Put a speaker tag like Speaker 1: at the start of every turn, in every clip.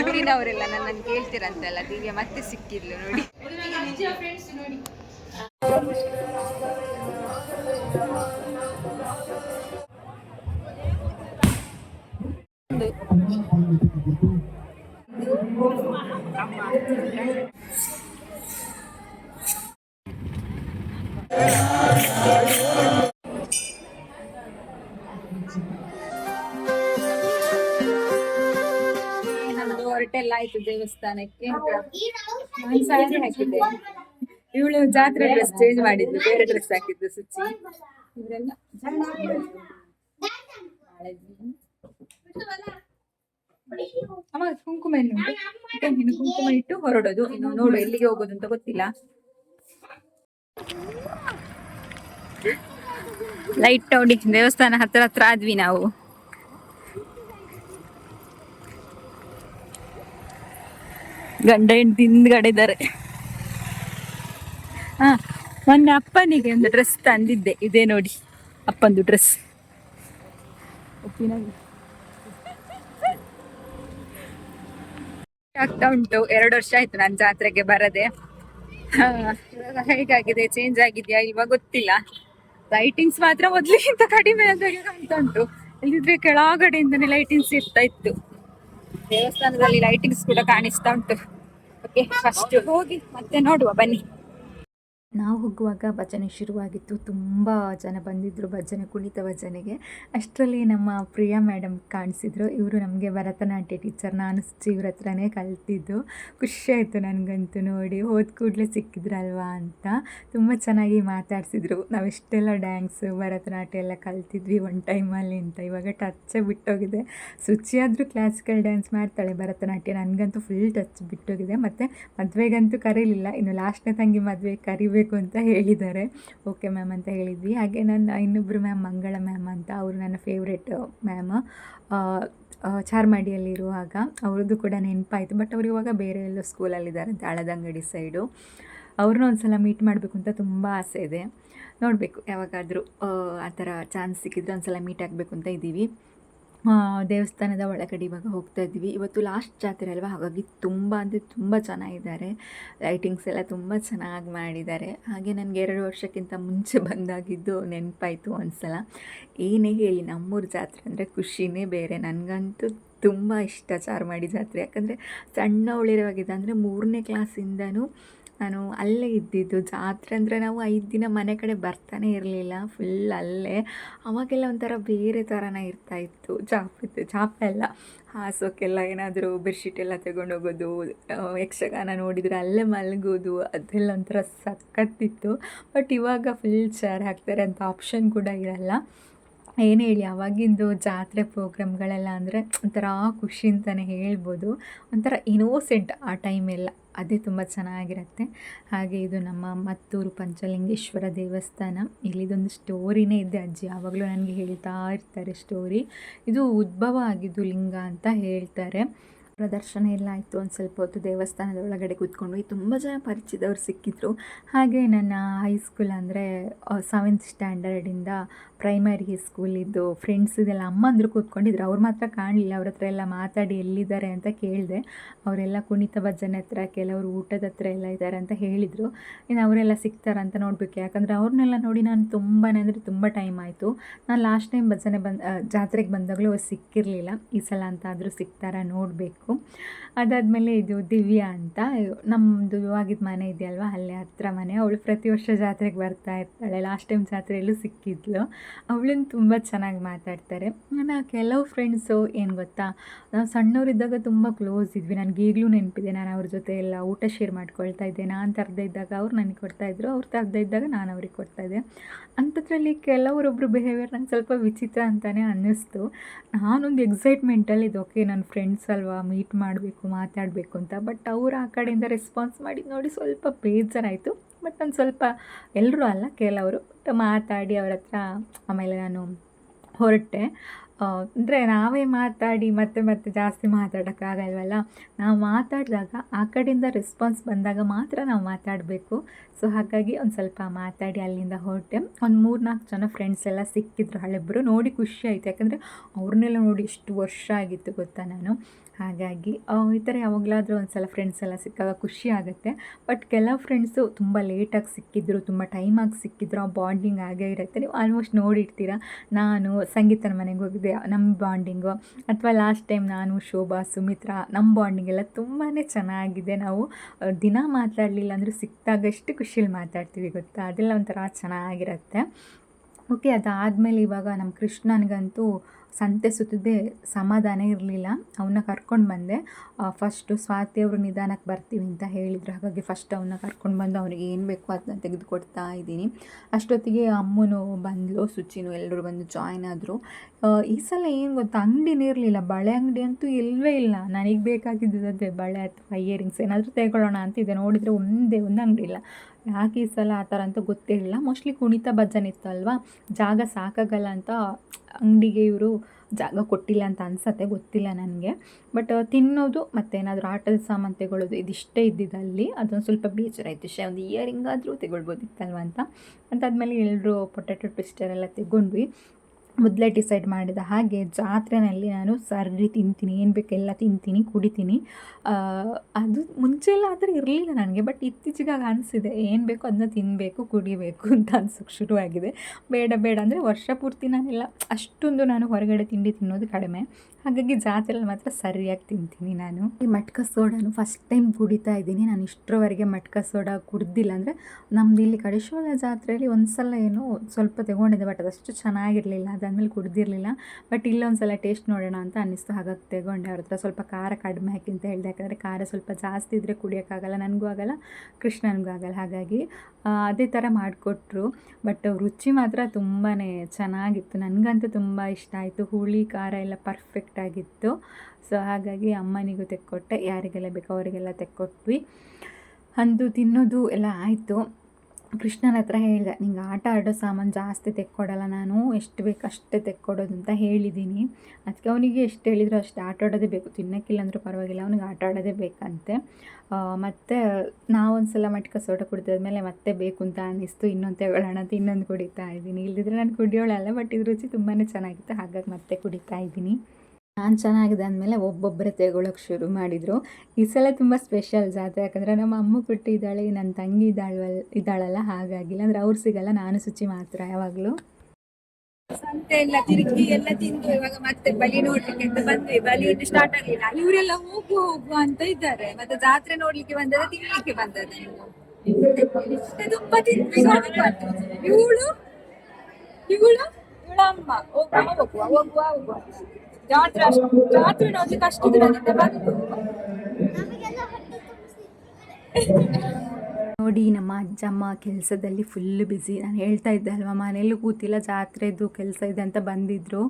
Speaker 1: ಊರಿನವರೆಲ್ಲ ನನ್ನನ್ನು ಕೇಳ್ತಿರಂತೆಲ್ಲ ದಿವ್ಯ ಮತ್ತೆ ಸಿಕ್ಕಿದ್ಲು ನೋಡಿ. ನಮ್ದು ಆಯ್ತು ದೇವಸ್ಥಾನಕ್ಕೆ ನಾನು ಸ್ಯಾರಿ ಹಾಕಿದ್ದೆ ಇವಳು ಜಾತ್ರೆ ಡ್ರೆಸ್ ಚೇಂಜ್ ಮಾಡಿದ್ಲು ಬೇರೆ ಡ್ರೆಸ್ ಹಾಕಿದ್ದು ಸುಚ್ಚಿ ಇವರೆಲ್ಲ ಅಮ್ಮ ಕುಂಕುಮ ಮತ್ತೆ ಇನ್ನು ಕುಂಕುಮ ಇಟ್ಟು ಹೊರಡೋದು. ಇನ್ನು ನೋಡು ಎಲ್ಲಿಗೆ ಹೋಗೋದು ಅಂತ ಗೊತ್ತಿಲ್ಲ. ಲೈಟ್ ನೋಡಿ ದೇವಸ್ಥಾನ ಹತ್ರ ಹತ್ರ ಆದ್ವಿ ನಾವು. ಗಂಡ ಹೆಂಡತಿ ಹಿಂದ್ಗಡೆ ಇದ್ದಾರೆ ಹಾ, ಮೊನ್ನೆ ಅಪ್ಪನಿಗೆ ಒಂದು ಡ್ರೆಸ್ ತಂದಿದ್ದೆ. ಇದೇ ನೋಡಿ, ಅಪ್ಪಂದು ಡ್ರೆಸ್ ಆಗ್ತಾ ಉಂಟು. ಎರಡು ವರ್ಷ ಆಯ್ತು ನಾನು ಜಾತ್ರೆಗೆ ಬರದೆ. ಹೇಗಾಗಿದೆ? ಚೇಂಜ್ ಆಗಿದೆಯಾ? ಇವಾಗ ಗೊತ್ತಿಲ್ಲ. ಲೈಟಿಂಗ್ಸ್ ಮಾತ್ರ ಮೊದ್ಲಿಗಿಂತ ಕಡಿಮೆ ಅಂತ ಉಂಟು. ಇಲ್ಲಿದ್ರೆ ಕೆಳಗಡೆಯಿಂದನೇ ಲೈಟಿಂಗ್ಸ್ ಇರ್ತಾ ಇತ್ತು. ದೇವಸ್ಥಾನದಲ್ಲಿ ಲೈಟಿಂಗ್ಸ್ ಕೂಡ ಕಾಣಿಸ್ತಾ ಉಂಟು. ಓಕೆ ಫಸ್ಟ್ ಹೋಗಿ ಮತ್ತೆ ನೋಡುವ ಬನ್ನಿ.
Speaker 2: ನಾವು ಹೋಗುವಾಗ ಭಜನೆ ಶುರುವಾಗಿತ್ತು. ತುಂಬ ಜನ ಬಂದಿದ್ದರು ಭಜನೆ ಕುಣಿತ ಭಜನೆಗೆ. ಅಷ್ಟರಲ್ಲಿ ನಮ್ಮ ಪ್ರಿಯಾ ಮೇಡಮ್ ಕಾಣಿಸಿದ್ರು. ಇವರು ನಮಗೆ ಭರತನಾಟ್ಯ ಟೀಚರ್ ನಾನು ಇವ್ರ ಹತ್ರನೇ ಕಲ್ತಿದ್ದು. ಖುಷಿಯಾಯಿತು ನನಗಂತೂ ನೋಡಿ. ಹೋದ ಕೂಡಲೇ ಸಿಕ್ಕಿದ್ರಲ್ವಾ ಅಂತ. ತುಂಬ ಚೆನ್ನಾಗಿ ಮಾತಾಡಿಸಿದ್ರು. ನಾವೆಷ್ಟೆಲ್ಲ ಡ್ಯಾನ್ಸ್ ಭರತನಾಟ್ಯ ಎಲ್ಲ ಕಲ್ತಿದ್ವಿ ಒನ್ ಟೈಮಲ್ಲಿ ಅಂತ. ಇವಾಗ ಟಚ್ಚೇ ಬಿಟ್ಟೋಗಿದೆ. ಶುಚಿಯಾದರೂ ಕ್ಲಾಸಿಕಲ್ ಡ್ಯಾನ್ಸ್ ಮಾಡ್ತಾಳೆ ಭರತನಾಟ್ಯ. ನನಗಂತೂ ಫುಲ್ ಟಚ್ ಬಿಟ್ಟೋಗಿದೆ. ಮತ್ತು ಮದುವೆಗಂತೂ ಕರೀಲಿಲ್ಲ. ಇನ್ನು ಲಾಸ್ಟ್ನೇ ತಂಗಿ ಮದುವೆ ಕರಿಬೇಕು ಅಂತ ಹೇಳಿದ್ದಾರೆ. ಓಕೆ ಮ್ಯಾಮ್ ಅಂತ ಹೇಳಿದ್ವಿ. ಹಾಗೆ ನನ್ನ ಇನ್ನೊಬ್ಬರು ಮ್ಯಾಮ್ ಮಂಗಳ ಮ್ಯಾಮ್ ಅಂತ, ಅವರು ನನ್ನ ಫೇವ್ರೆಟ್ ಮ್ಯಾಮ್. ಚಾರ್ಮಾಡಿಯಲ್ಲಿರುವಾಗ ಅವ್ರದ್ದು ಕೂಡ ನೆನಪಾಯಿತು. ಬಟ್ ಅವ್ರು ಇವಾಗ ಬೇರೆ ಎಲ್ಲೋ ಅಂತ ಹಳದಂಗಡಿ ಸೈಡು ಅವ್ರನ್ನ ಒಂದು ಸಲ ಮೀಟ್ ಮಾಡಬೇಕು ಅಂತ ತುಂಬ ಆಸೆ ಇದೆ. ನೋಡಬೇಕು ಯಾವಾಗಾದರೂ, ಆ ಥರ ಚಾನ್ಸ್ ಸಿಕ್ಕಿದ್ರೆ ಒಂದು ಸಲ ಮೀಟ್ ಆಗಬೇಕು ಅಂತ ಇದ್ದೀವಿ. ದೇವಸ್ಥಾನದ ಒಳಗಡೆ ಇವಾಗ ಹೋಗ್ತಾ ಇದ್ವಿ ಇವತ್ತು ಲಾಸ್ಟ್ ಜಾತ್ರೆ ಅಲ್ವಾ? ಹಾಗಾಗಿ ತುಂಬ ಅಂದರೆ ತುಂಬ ಚೆನ್ನಾಗಿದ್ದಾರೆ. ಲೈಟಿಂಗ್ಸ್ ಎಲ್ಲ ತುಂಬ ಚೆನ್ನಾಗಿ ಮಾಡಿದ್ದಾರೆ. ಹಾಗೆ ನನಗೆ ಎರಡು ವರ್ಷಕ್ಕಿಂತ ಮುಂಚೆ ಬಂದಾಗಿದ್ದು ನೆನಪಾಯಿತು ಒಂದ್ಸಲ. ಏನೇ ಹೇಳಿ ನಮ್ಮೂರು ಜಾತ್ರೆ ಅಂದರೆ ಖುಷಿನೇ ಬೇರೆ. ನನಗಂತೂ ತುಂಬ ಇಷ್ಟ ಚಾರ್ಮಾಡಿ ಜಾತ್ರೆ. ಯಾಕಂದರೆ ಸಣ್ಣವಳಿರುವಾಗಿದ್ದ ಅಂದರೆ ಮೂರನೇ ಕ್ಲಾಸಿಂದನೂ ನಾನು ಅಲ್ಲೇ ಇದ್ದಿದ್ದು. ಜಾತ್ರೆ ಅಂದರೆ ನಾವು ಐದು ದಿನ ಮನೆ ಕಡೆ ಬರ್ತಾನೆ ಇರಲಿಲ್ಲ. ಫುಲ್ ಅಲ್ಲೇ. ಅವಾಗೆಲ್ಲ ಒಂಥರ ಬೇರೆ ಥರನೇ ಇರ್ತಾ ಇತ್ತು. ಚಾಪೆ ಎಲ್ಲ ಹಾಸೋಕ್ಕೆಲ್ಲ ಏನಾದರೂ ಬೆಡ್ಶೀಟ್ ಎಲ್ಲ ತಗೊಂಡೋಗೋದು ಯಕ್ಷಗಾನ ನೋಡಿದರೆ ಅಲ್ಲೇ ಮಲಗೋದು, ಅದೆಲ್ಲ ಒಂಥರ ಸಖತ್ತಿತ್ತು ಬಟ್ ಇವಾಗ ಫುಲ್ ಚೇರ್ ಹಾಕ್ತಾರೆ ಅಂತ ಆಪ್ಷನ್ ಕೂಡ ಇರಲ್ಲ. ಏನು ಹೇಳಿ, ಅವಾಗಿಂದು ಜಾತ್ರೆ ಪ್ರೋಗ್ರಾಮ್ಗಳೆಲ್ಲ ಅಂದರೆ ಒಂಥರ ಖುಷಿ ಅಂತಲೇ ಹೇಳ್ಬೋದು. ಒಂಥರ ಇನೋಸೆಂಟ್ ಆ ಟೈಮೆಲ್ಲ ಅದೇ ತುಂಬ ಚೆನ್ನಾಗಿರುತ್ತೆ. ಹಾಗೆ ಇದು ನಮ್ಮ ಮತ್ತೂರು ಪಂಚಲಿಂಗೇಶ್ವರ ದೇವಸ್ಥಾನ. ಇಲ್ಲಿದೊಂದು ಸ್ಟೋರಿನೇ ಇದೆ ಅಜ್ಜಿ. ಯಾವಾಗಲೂ ನನಗೆ ಹೇಳ್ತಾ ಇರ್ತಾರೆ ಸ್ಟೋರಿ ಇದು ಉದ್ಭವ ಆಗಿದ್ದು ಲಿಂಗ ಅಂತ ಹೇಳ್ತಾರೆ. ಪ್ರದರ್ಶನ ಎಲ್ಲ ಆಯಿತು ಒಂದು ಸ್ವಲ್ಪ ಹೊತ್ತು ದೇವಸ್ಥಾನದ ಒಳಗಡೆ ಕೂತ್ಕೊಂಡ್ವಿ ತುಂಬ ಜನ ಪರಿಚಯದವ್ರು ಸಿಕ್ಕಿದ್ರು. ಹಾಗೆ ನನ್ನ ಹೈಸ್ಕೂಲ್ ಅಂದರೆ ಸೆವೆಂತ್ ಸ್ಟ್ಯಾಂಡರ್ಡಿಂದ ಪ್ರೈಮರಿ ಸ್ಕೂಲಿದ್ದು ಫ್ರೆಂಡ್ಸ್ ಇದೆಲ್ಲ ಅಮ್ಮಂದರು ಕೂತ್ಕೊಂಡಿದ್ರು. ಅವ್ರು ಮಾತ್ರ ಕಾಣಲಿಲ್ಲ, ಅವ್ರ ಹತ್ರ ಎಲ್ಲ ಮಾತಾಡಿ ಎಲ್ಲಿದ್ದಾರೆ ಅಂತ ಕೇಳಿದೆ. ಅವರೆಲ್ಲ ಕುಣಿತ ಭಜನೆ ಹತ್ರ, ಕೆಲವರು ಊಟದ ಹತ್ರ ಎಲ್ಲ ಇದ್ದಾರೆ ಅಂತ ಹೇಳಿದರು. ಇನ್ನು ಅವರೆಲ್ಲ ಸಿಗ್ತಾರಂತ ನೋಡಬೇಕು. ಯಾಕಂದರೆ ಅವ್ರನ್ನೆಲ್ಲ ನೋಡಿ ನಾನು ತುಂಬಾ ಅಂದರೆ ತುಂಬ ಟೈಮ್ ಆಯಿತು. ನಾನು ಲಾಸ್ಟ್ ಟೈಮ್ ಭಜನೆ ಬಂದ ಜಾತ್ರೆಗೆ ಬಂದಾಗಲೂ ಅವ್ರು ಸಿಕ್ಕಿರಲಿಲ್ಲ. ಈ ಸಲ ಅಂತ ಆದರೂ ಸಿಗ್ತಾರಾ ನೋಡಬೇಕು. ಅದಾದಮೇಲೆ ಇದು ದಿವ್ಯಾ ಅಂತ. ನಮ್ಮದು ಇವಾಗಿದ್ದ ಮನೆ ಇದೆಯಲ್ವ? ಅಲ್ಲೇ ಹತ್ರ ಮನೆ. ಅವಳು ಪ್ರತಿ ವರ್ಷ ಜಾತ್ರೆಗೆ ಬರ್ತಾ ಇರ್ತಾಳೆ. ಲಾಸ್ಟ್ ಟೈಮ್ ಜಾತ್ರೆಯಲ್ಲೂ ಸಿಕ್ಕಿದ್ಲು. ಅವಳನ್ನು ತುಂಬ ಚೆನ್ನಾಗಿ ಮಾತಾಡ್ತಾರೆ. ನನ್ನ ಕೆಲವು ಫ್ರೆಂಡ್ಸು ಏನು ಗೊತ್ತಾ, ನಾವು ಸಣ್ಣವರಿದ್ದಾಗ ತುಂಬ ಕ್ಲೋಸ್ ಇದ್ವಿ. ನನಗೆ ಈಗಲೂ ನೆನಪಿದೆ, ನಾನು ಅವ್ರ ಜೊತೆ ಎಲ್ಲ ಊಟ ಶೇರ್ ಮಾಡ್ಕೊಳ್ತಾ ಇದ್ದೆ. ನಾನು ತರದೇ ಇದ್ದಾಗ ಅವ್ರು ನನಗೆ ಕೊಡ್ತಾಯಿದ್ರು ಅವ್ರು ತರದೇ ಇದ್ದಾಗ ನಾನು ಅವ್ರಿಗೆ ಕೊಡ್ತಾಯಿದ್ದೆ ಅಂಥದ್ರಲ್ಲಿ ಕೆಲವರೊಬ್ಬರು ಬಿಹೇವಿಯರ್ ನಂಗೆ ಸ್ವಲ್ಪ ವಿಚಿತ್ರ ಅಂತಲೇ ಅನ್ನಿಸ್ತು. ನಾನೊಂದು ಎಕ್ಸೈಟ್ಮೆಂಟಲ್ಲಿ ಇದು ಓಕೆ ನನ್ನ ಫ್ರೆಂಡ್ಸ್ ಅಲ್ವಾ ಮೀಟ್ ಮಾಡಬೇಕು, ಮಾತಾಡಬೇಕು ಅಂತ. ಬಟ್ ಅವ್ರು ಆ ಕಡೆಯಿಂದ ರೆಸ್ಪಾನ್ಸ್ ಮಾಡಿದ್ದು ನೋಡಿ ಸ್ವಲ್ಪ ಬೇಜಾರಾಯಿತು. ಬಟ್ ನಾನು ಸ್ವಲ್ಪ ಎಲ್ಲರೂ ಅಲ್ಲ, ಕೆಲವರು ಮಾತಾಡಿ ಅವ್ರ ಹತ್ರ ಆಮೇಲೆ ನಾನು ಹೊರಟೆ. ಅಂದರೆ ನಾವೇ ಮಾತಾಡಿ ಮತ್ತೆ ಮತ್ತೆ ಜಾಸ್ತಿ ಮಾತಾಡೋಕ್ಕಾಗಲ್ವಲ್ಲ ನಾವು ಮಾತಾಡಿದಾಗ ಆ ಕಡೆಯಿಂದ ರೆಸ್ಪಾನ್ಸ್ ಬಂದಾಗ ಮಾತ್ರ ನಾವು ಮಾತಾಡಬೇಕು. ಸೊ ಹಾಗಾಗಿ ಒಂದು ಸ್ವಲ್ಪ ಮಾತಾಡಿ ಅಲ್ಲಿಂದ ಹೊರಟೆ. ಒಂದು ಮೂರು ನಾಲ್ಕು ಜನ ಫ್ರೆಂಡ್ಸ್ ಎಲ್ಲ ಸಿಕ್ಕಿದ್ರು ಹಳೆಬ್ಬರು ನೋಡಿ ಖುಷಿ ಆಯಿತು. ಯಾಕಂದರೆ ಅವ್ರನ್ನೆಲ್ಲ ನೋಡಿ ಎಷ್ಟು ವರ್ಷ ಆಗಿತ್ತು ಗೊತ್ತಾ ನಾನು. ಹಾಗಾಗಿ ಈ ಥರ ಯಾವಾಗಲಾದರೂ ಒಂದು ಸಲ ಫ್ರೆಂಡ್ಸ್ ಎಲ್ಲ ಸಿಕ್ಕಾಗ ಖುಷಿ ಆಗುತ್ತೆ. ಬಟ್ ಕೆಲವು ಫ್ರೆಂಡ್ಸು ತುಂಬ ಲೇಟಾಗಿ ಸಿಕ್ಕಿದ್ರು, ತುಂಬ ಟೈಮಾಗಿ ಸಿಕ್ಕಿದ್ರು, ಆ ಬಾಂಡಿಂಗ್ ಆಗೇ ಇರುತ್ತೆ. ನೀವು ಆಲ್ಮೋಸ್ಟ್ ನೋಡಿರ್ತೀರ, ನಾನು ಸಂಗೀತನ ಮನೆಗೆ ಹೋಗಿದ್ದೆ ನಮ್ಮ ಬಾಂಡಿಂಗು ಅಥವಾ ಲಾಸ್ಟ್ ಟೈಮ್ ನಾನು, ಶೋಭಾ, ಸುಮಿತ್ರಾ ನಮ್ಮ ಬಾಂಡಿಂಗ್ ಎಲ್ಲ ತುಂಬಾ ಚೆನ್ನಾಗಿದೆ. ನಾವು ದಿನ ಮಾತಾಡಲಿಲ್ಲ ಅಂದರೂ ಸಿಕ್ಕಿದಾಗಷ್ಟು ಖುಷಿಯಲ್ಲಿ ಮಾತಾಡ್ತೀವಿ ಗೊತ್ತಾ? ಅದೆಲ್ಲ ಒಂಥರ ಚೆನ್ನಾಗಿರುತ್ತೆ. ಓಕೆ ಅದಾದಮೇಲೆ ಇವಾಗ ನಮ್ಮ ಕೃಷ್ಣನಿಗಂತೂ ಸಂತೆ ಸುತ್ತದೆ ಸಮಾಧಾನ ಇರಲಿಲ್ಲ. ಅವನ್ನ ಕರ್ಕೊಂಡು ಬಂದೆ. ಫಸ್ಟು ಸ್ವಾತಿ ಅವರು ನಿಧಾನಕ್ಕೆ ಬರ್ತೀವಿ ಅಂತ ಹೇಳಿದ್ರು. ಹಾಗಾಗಿ ಫಸ್ಟ್ ಅವನ್ನ ಕರ್ಕೊಂಡು ಬಂದು ಅವ್ರಿಗೆ ಏನು ಬೇಕೋ ಅದನ್ನ ತೆಗೆದುಕೊಡ್ತಾ ಇದ್ದೀನಿ. ಅಷ್ಟೊತ್ತಿಗೆ ಅಮ್ಮನು ಬಂದಳು ಸುಚಿನು ಎಲ್ಲರೂ ಬಂದು ಜಾಯ್ನ್ ಆದರು. ಈ ಸಲ ಏನು ಗೊತ್ತಾ, ಅಂಗಡಿನೇ ಇರಲಿಲ್ಲ. ಬಳೆ ಅಂಗಡಿ ಅಂತೂ ಇಲ್ಲವೇ ಇಲ್ಲ. ನನಗೆ ಬೇಕಾಗಿದ್ದು ಅದೇ ಬಳೆ ಅಥವಾ ಇಯರಿಂಗ್ಸ್ ಏನಾದರೂ ತಗೊಳ್ಳೋಣ ಇದೆ. ನೋಡಿದರೆ ಒಂದೇ ಒಂದು ಅಂಗಡಿ ಇಲ್ಲ. ಯಾಕೆ ಈ ಸಲ ಆ ಥರ ಅಂತ ಗೊತ್ತಿರಲಿಲ್ಲ ಮೋಸ್ಟ್ಲಿ ಕುಣಿತ ಭಜನೆ ಇತ್ತು ಅಲ್ವಾ ಜಾಗ ಸಾಕಾಗಲ್ಲ ಅಂತ ಅಂಗಡಿಗೆ ಇವರು ಜಾಗ ಕೊಟ್ಟಿಲ್ಲ ಅಂತ ಅನ್ಸತ್ತೆ, ಗೊತ್ತಿಲ್ಲ ನನಗೆ. ಬಟ್ ತಿನ್ನೋದು ಮತ್ತು ಏನಾದರೂ ಆಟದ ಸಾಮಾನು ತಗೊಳ್ಳೋದು ಇದಿಷ್ಟೇ ಇದ್ದಿದ್ದು ಅಲ್ಲಿ. ಅದೊಂದು ಸ್ವಲ್ಪ ಬೇಜಾರಾಯಿತು. ಶೇ ಒಂದು ಇಯರಿಂಗ್ ಆದರೂ ತಗೊಳ್ಬೋದಿತ್ತಲ್ವ ಅಂತ. ಅದಾದಮೇಲೆ ಎಲ್ಲರೂ ಪೊಟ್ಯಾಟೊ ಟ್ವಿಸ್ಟರ್ ಎಲ್ಲ ತಗೊಂಡ್ವಿ. ಮೊದಲೇ ಡಿಸೈಡ್ ಮಾಡಿದ ಹಾಗೆ ಜಾತ್ರೆನಲ್ಲಿ ನಾನು ಸರ್ರಿ ತಿಂತೀನಿ, ಏನು ಬೇಕೆಲ್ಲ ತಿಂತೀನಿ, ಕುಡಿತೀನಿ. ಅದು ಮುಂಚೆ ಎಲ್ಲ ಆ ಥರ ಇರಲಿಲ್ಲ ನನಗೆ ಬಟ್ ಇತ್ತೀಚೆಗಾಗಿ ಅನಿಸಿದೆ, ಏನು ಬೇಕೋ ಅದನ್ನ ತಿನ್ನಬೇಕು ಕುಡಿಬೇಕು ಅಂತ ಅನ್ಸೋಕ್ಕೆ ಶುರುವಾಗಿದೆ. ಬೇಡ ಬೇಡ ಅಂದರೆ ವರ್ಷ ಪೂರ್ತಿ ನಾನೆಲ್ಲ ಅಷ್ಟೊಂದು ನಾನು ಹೊರಗಡೆ ತಿಂಡಿ ತಿನ್ನೋದು ಕಡಿಮೆ. ಹಾಗಾಗಿ ಜಾತ್ರೆಯಲ್ಲಿ ಮಾತ್ರ ಸರಿಯಾಗಿ ತಿಂತೀನಿ ನಾನು. ಈ ಮಟ್ಕ ಸೋಡಾನು ಫಸ್ಟ್ ಟೈಮ್ ಕುಡಿತಾ ಇದ್ದೀನಿ. ನಾನು ಇಷ್ಟರವರೆಗೆ ಮಟ್ಕ ಸೋಡಾ ಕುಡ್ದಿಲ್ಲ ಅಂದರೆ ನಮ್ದು ಇಲ್ಲಿ ಕಡೆ ಜಾತ್ರೆಯಲ್ಲಿ ಒಂದು ಸಲ ಏನೋ ಸ್ವಲ್ಪ ತಗೊಂಡಿದ್ದೆ ಬಟ್ ಅದಷ್ಟು ಚೆನ್ನಾಗಿರಲಿಲ್ಲ. ಅದಾದಮೇಲೆ ಕುಡ್ದಿರಲಿಲ್ಲ. ಬಟ್ ಇಲ್ಲೊಂದು ಸಲ ಟೇಸ್ಟ್ ನೋಡೋಣ ಅಂತ ಅನ್ನಿಸ್ತು. ಹಾಗಾಗಿ ತೆಗೊಂಡೆ ಅವ್ರ ಹತ್ರ. ಸ್ವಲ್ಪ ಖಾರ ಕಡಿಮೆ ಹಾಕಿ ಅಂತ ಹೇಳಿದೆ. ಯಾಕಂದರೆ ಖಾರ ಸ್ವಲ್ಪ ಜಾಸ್ತಿ ಇದ್ದರೆ ಕುಡಿಯೋಕ್ಕಾಗಲ್ಲ. ನನಗೂ ಆಗಲ್ಲ, ಕೃಷ್ಣನಿಗೂ ಆಗಲ್ಲ. ಹಾಗಾಗಿ ಅದೇ ಥರ ಮಾಡಿಕೊಟ್ರು. ಬಟ್ ರುಚಿ ಮಾತ್ರ ತುಂಬಾ ಚೆನ್ನಾಗಿತ್ತು. ನನಗಂತೂ ತುಂಬ ಇಷ್ಟ ಆಯಿತು. ಹುಳಿ, ಖಾರ ಎಲ್ಲ ಪರ್ಫೆಕ್ಟ್ ಆಗಿತ್ತು. ಸೊ ಹಾಗಾಗಿ ಅಮ್ಮನಿಗೂ ತೆಕ್ಕೊಟ್ಟೆ. ಯಾರಿಗೆಲ್ಲ ಬೇಕೋ ಅವರಿಗೆಲ್ಲ ತೆಕ್ಕೊಟ್ವಿ. ಅಂದು ತಿನ್ನೋದು ಎಲ್ಲ ಆಯಿತು. ಕೃಷ್ಣನ ಹತ್ರ ಹೇಳಿದೆ, ನಿಂಗೆ ಆಟ ಆಡೋ ಸಾಮಾನು ಜಾಸ್ತಿ ತೆಕ್ಕೊಡಲ್ಲ ನಾನು, ಎಷ್ಟು ಬೇಕು ಅಷ್ಟೇ ತೆಕ್ಕೊಡೋದು ಅಂತ ಹೇಳಿದ್ದೀನಿ ಅದಕ್ಕೆ ಅವನಿಗೆ ಎಷ್ಟು ಹೇಳಿದ್ರು ಅಷ್ಟೇ, ಆಟ ಆಡೋದೇ ಬೇಕು, ತಿನ್ನೋಕ್ಕಿಲ್ಲ ಅಂದರೂ ಪರವಾಗಿಲ್ಲ, ಅವನಿಗೆ ಆಟ ಆಡೋದೇ ಬೇಕಂತೆ. ಮತ್ತು ನಾವೊಂದು ಸಲ ಮಟ್ಕ ಸೋಡ ಕುಡಿದಾದ್ಮೇಲೆ ಮತ್ತೆ ಬೇಕು ಅಂತ ಅನ್ನಿಸ್ತು, ಇನ್ನೊಂದು ತೆಗೊಳ್ಳೋಣ ಅಂತ ಇನ್ನೊಂದು ಕುಡಿತಾ ಇದ್ದೀನಿ. ಇಲ್ಲದಿದ್ರೆ ನಾನು ಕುಡಿಯೋಳಲ್ಲ, ಬಟ್ ಇದ್ರ ರುಚಿ ತುಂಬಾ ಚೆನ್ನಾಗಿತ್ತು, ಹಾಗಾಗಿ ಮತ್ತೆ ಕುಡಿತಾ ಇದ್ದೀನಿ. ನಾನು ಚೆನ್ನಾಗಿದೆ ಅಂದಮೇಲೆ ಒಬ್ಬೊಬ್ಬರೇ ತೆಗೊಳ್ಳೋಕೆ ಶುರು ಮಾಡಿದರು. ಈ ಸಲ ತುಂಬ ಸ್ಪೆಷಲ್ ಜಾತ್ರೆ, ಯಾಕಂದರೆ ನಮ್ಮ ಅಮ್ಮ ಕೊಟ್ಟಿದ್ದಾಳೆ ನನ್ನ ತಂಗಿ ಇದ್ದಾಳವಲ್ ಇದ್ದಾಳಲ್ಲ, ಹಾಗಾಗಿಲ್ಲ. ಅಂದರೆ ಅವ್ರು ಸಿಗಲ್ಲ, ನಾನು ಶುಚಿ ಮಾತ್ರ, ಯಾವಾಗಲೂ.
Speaker 1: ಸಂತೆ ಎಲ್ಲ, ತಿರುಗಿ ಎಲ್ಲ ತಿಂದು ಇವಾಗ ಮತ್ತೆ ಬಲಿ ನೋಡ್ಲಿಕ್ಕೆ ಅಂತ ಬಂದ್ವಿ. ಬಲಿ ಇನ್ನು ಸ್ಟಾರ್ಟ್ ಆಗ್ಲಿಲ್ಲ. ಇವರೆಲ್ಲ ಹೋಗು ಹೋಗು ಅಂತ ಇದ್ದಾರೆ. ಮತ್ತೆ ಜಾತ್ರೆ ನೋಡ್ಲಿಕ್ಕೆ ಬಂದದ, ತಿನ್ಲಿಕ್ಕೆ ಬಂದದ. ತುಂಬಾ ತಿಂದ್ವಿ. ಇವಳು? ಇವಳು? ಇವಳ ಅಮ್ಮ ಹೋಗುವ ಹೋಗುವ ಹೋಗುವ ಹೋಗುವ. ಜಾತ್ರೆ ಜಾತ್ರೆ ನೋಡ್ಲಿಕ್ಕೆ ಅಷ್ಟು
Speaker 2: ನೋಡಿ ನಮ್ಮ ಅಜ್ಜಮ್ಮ ಕೆಲಸದಲ್ಲಿ ಫುಲ್ ಬ್ಯುಸಿ ನಾನು ಹೇಳ್ತಾ ಇದ್ದೆ ಅಲ್ವಾ, ಮನೇಲಿ ಕೂತಿಲ್ಲ, ಜಾತ್ರೆದು ಕೆಲಸ ಇದೆ ಅಂತ ಬಂದಿದ್ದರು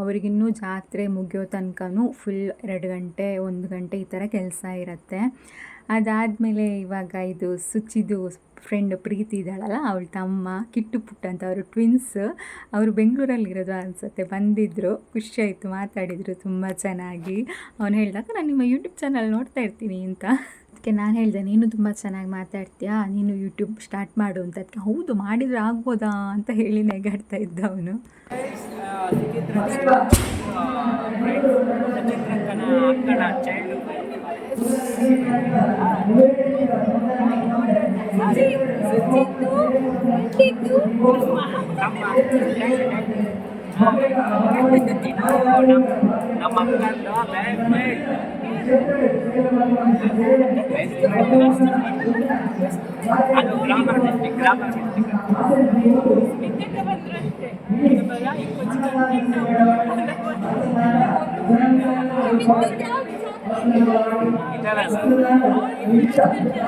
Speaker 2: ಅವ್ರಿಗಿನ್ನೂ ಜಾತ್ರೆ ಮುಗಿಯೋ ತನಕನೂ ಫುಲ್ ಎರಡು ಗಂಟೆ, ಒಂದು ಗಂಟೆ ಈ ಥರ ಕೆಲಸ ಇರುತ್ತೆ. ಅದಾದಮೇಲೆ ಇವಾಗ ಇದು ಸುಚಿದು ಫ್ರೆಂಡ್ ಪ್ರೀತಿ ಇದ್ದಾಳಲ್ಲ, ಅವಳ ತಮ್ಮ ಕಿಟ್ಟು ಪುಟ್ಟ ಅಂತ ಅವರು ಟ್ವಿನ್ಸ್ ಅವರು ಬೆಂಗಳೂರಲ್ಲಿರೋದು ಅನಿಸುತ್ತೆ. ಬಂದಿದ್ದರು ಖುಷಿಯಾಯಿತು, ಮಾತಾಡಿದರು, ತುಂಬ ಚೆನ್ನಾಗಿ. ಅವನು ಹೇಳಿದಾಗ ನಾನು ನಿಮ್ಮ ಯೂಟ್ಯೂಬ್ ಚಾನಲ್ ನೋಡ್ತಾ ಇರ್ತೀನಿ ಅಂತ. ಅದಕ್ಕೆ ನಾನು ಹೇಳಿದೆ, ನೀನು ತುಂಬ ಚೆನ್ನಾಗಿ ಮಾತಾಡ್ತೀಯಾ? ನೀನು ಯೂಟ್ಯೂಬ್ ಸ್ಟಾರ್ಟ್ ಮಾಡು ಅಂತ. ಅದಕ್ಕೆ, ಹೌದು, ಮಾಡಿದ್ರೆ ಆಗ್ಬೋದಾ? ಅಂತ ಹೇಳಿ ನೆಗಾಡ್ತಾ ಇದ್ದ ಅವನು.
Speaker 3: ನಮ್ಮ ನಮ್ಮ ಅಕ್ಕಂದು ಬ್ಯಾಗ್ ಮೇಡ್ ಅದು ಗ್ರಾಮರ್ ಡಿಸ್ಟಿಕ್ ಗ್ರಾಮರ್ ಡಿಸ್ಟಿಕ್ ಇದರ
Speaker 1: ಫೋಟೋಶೂಟ್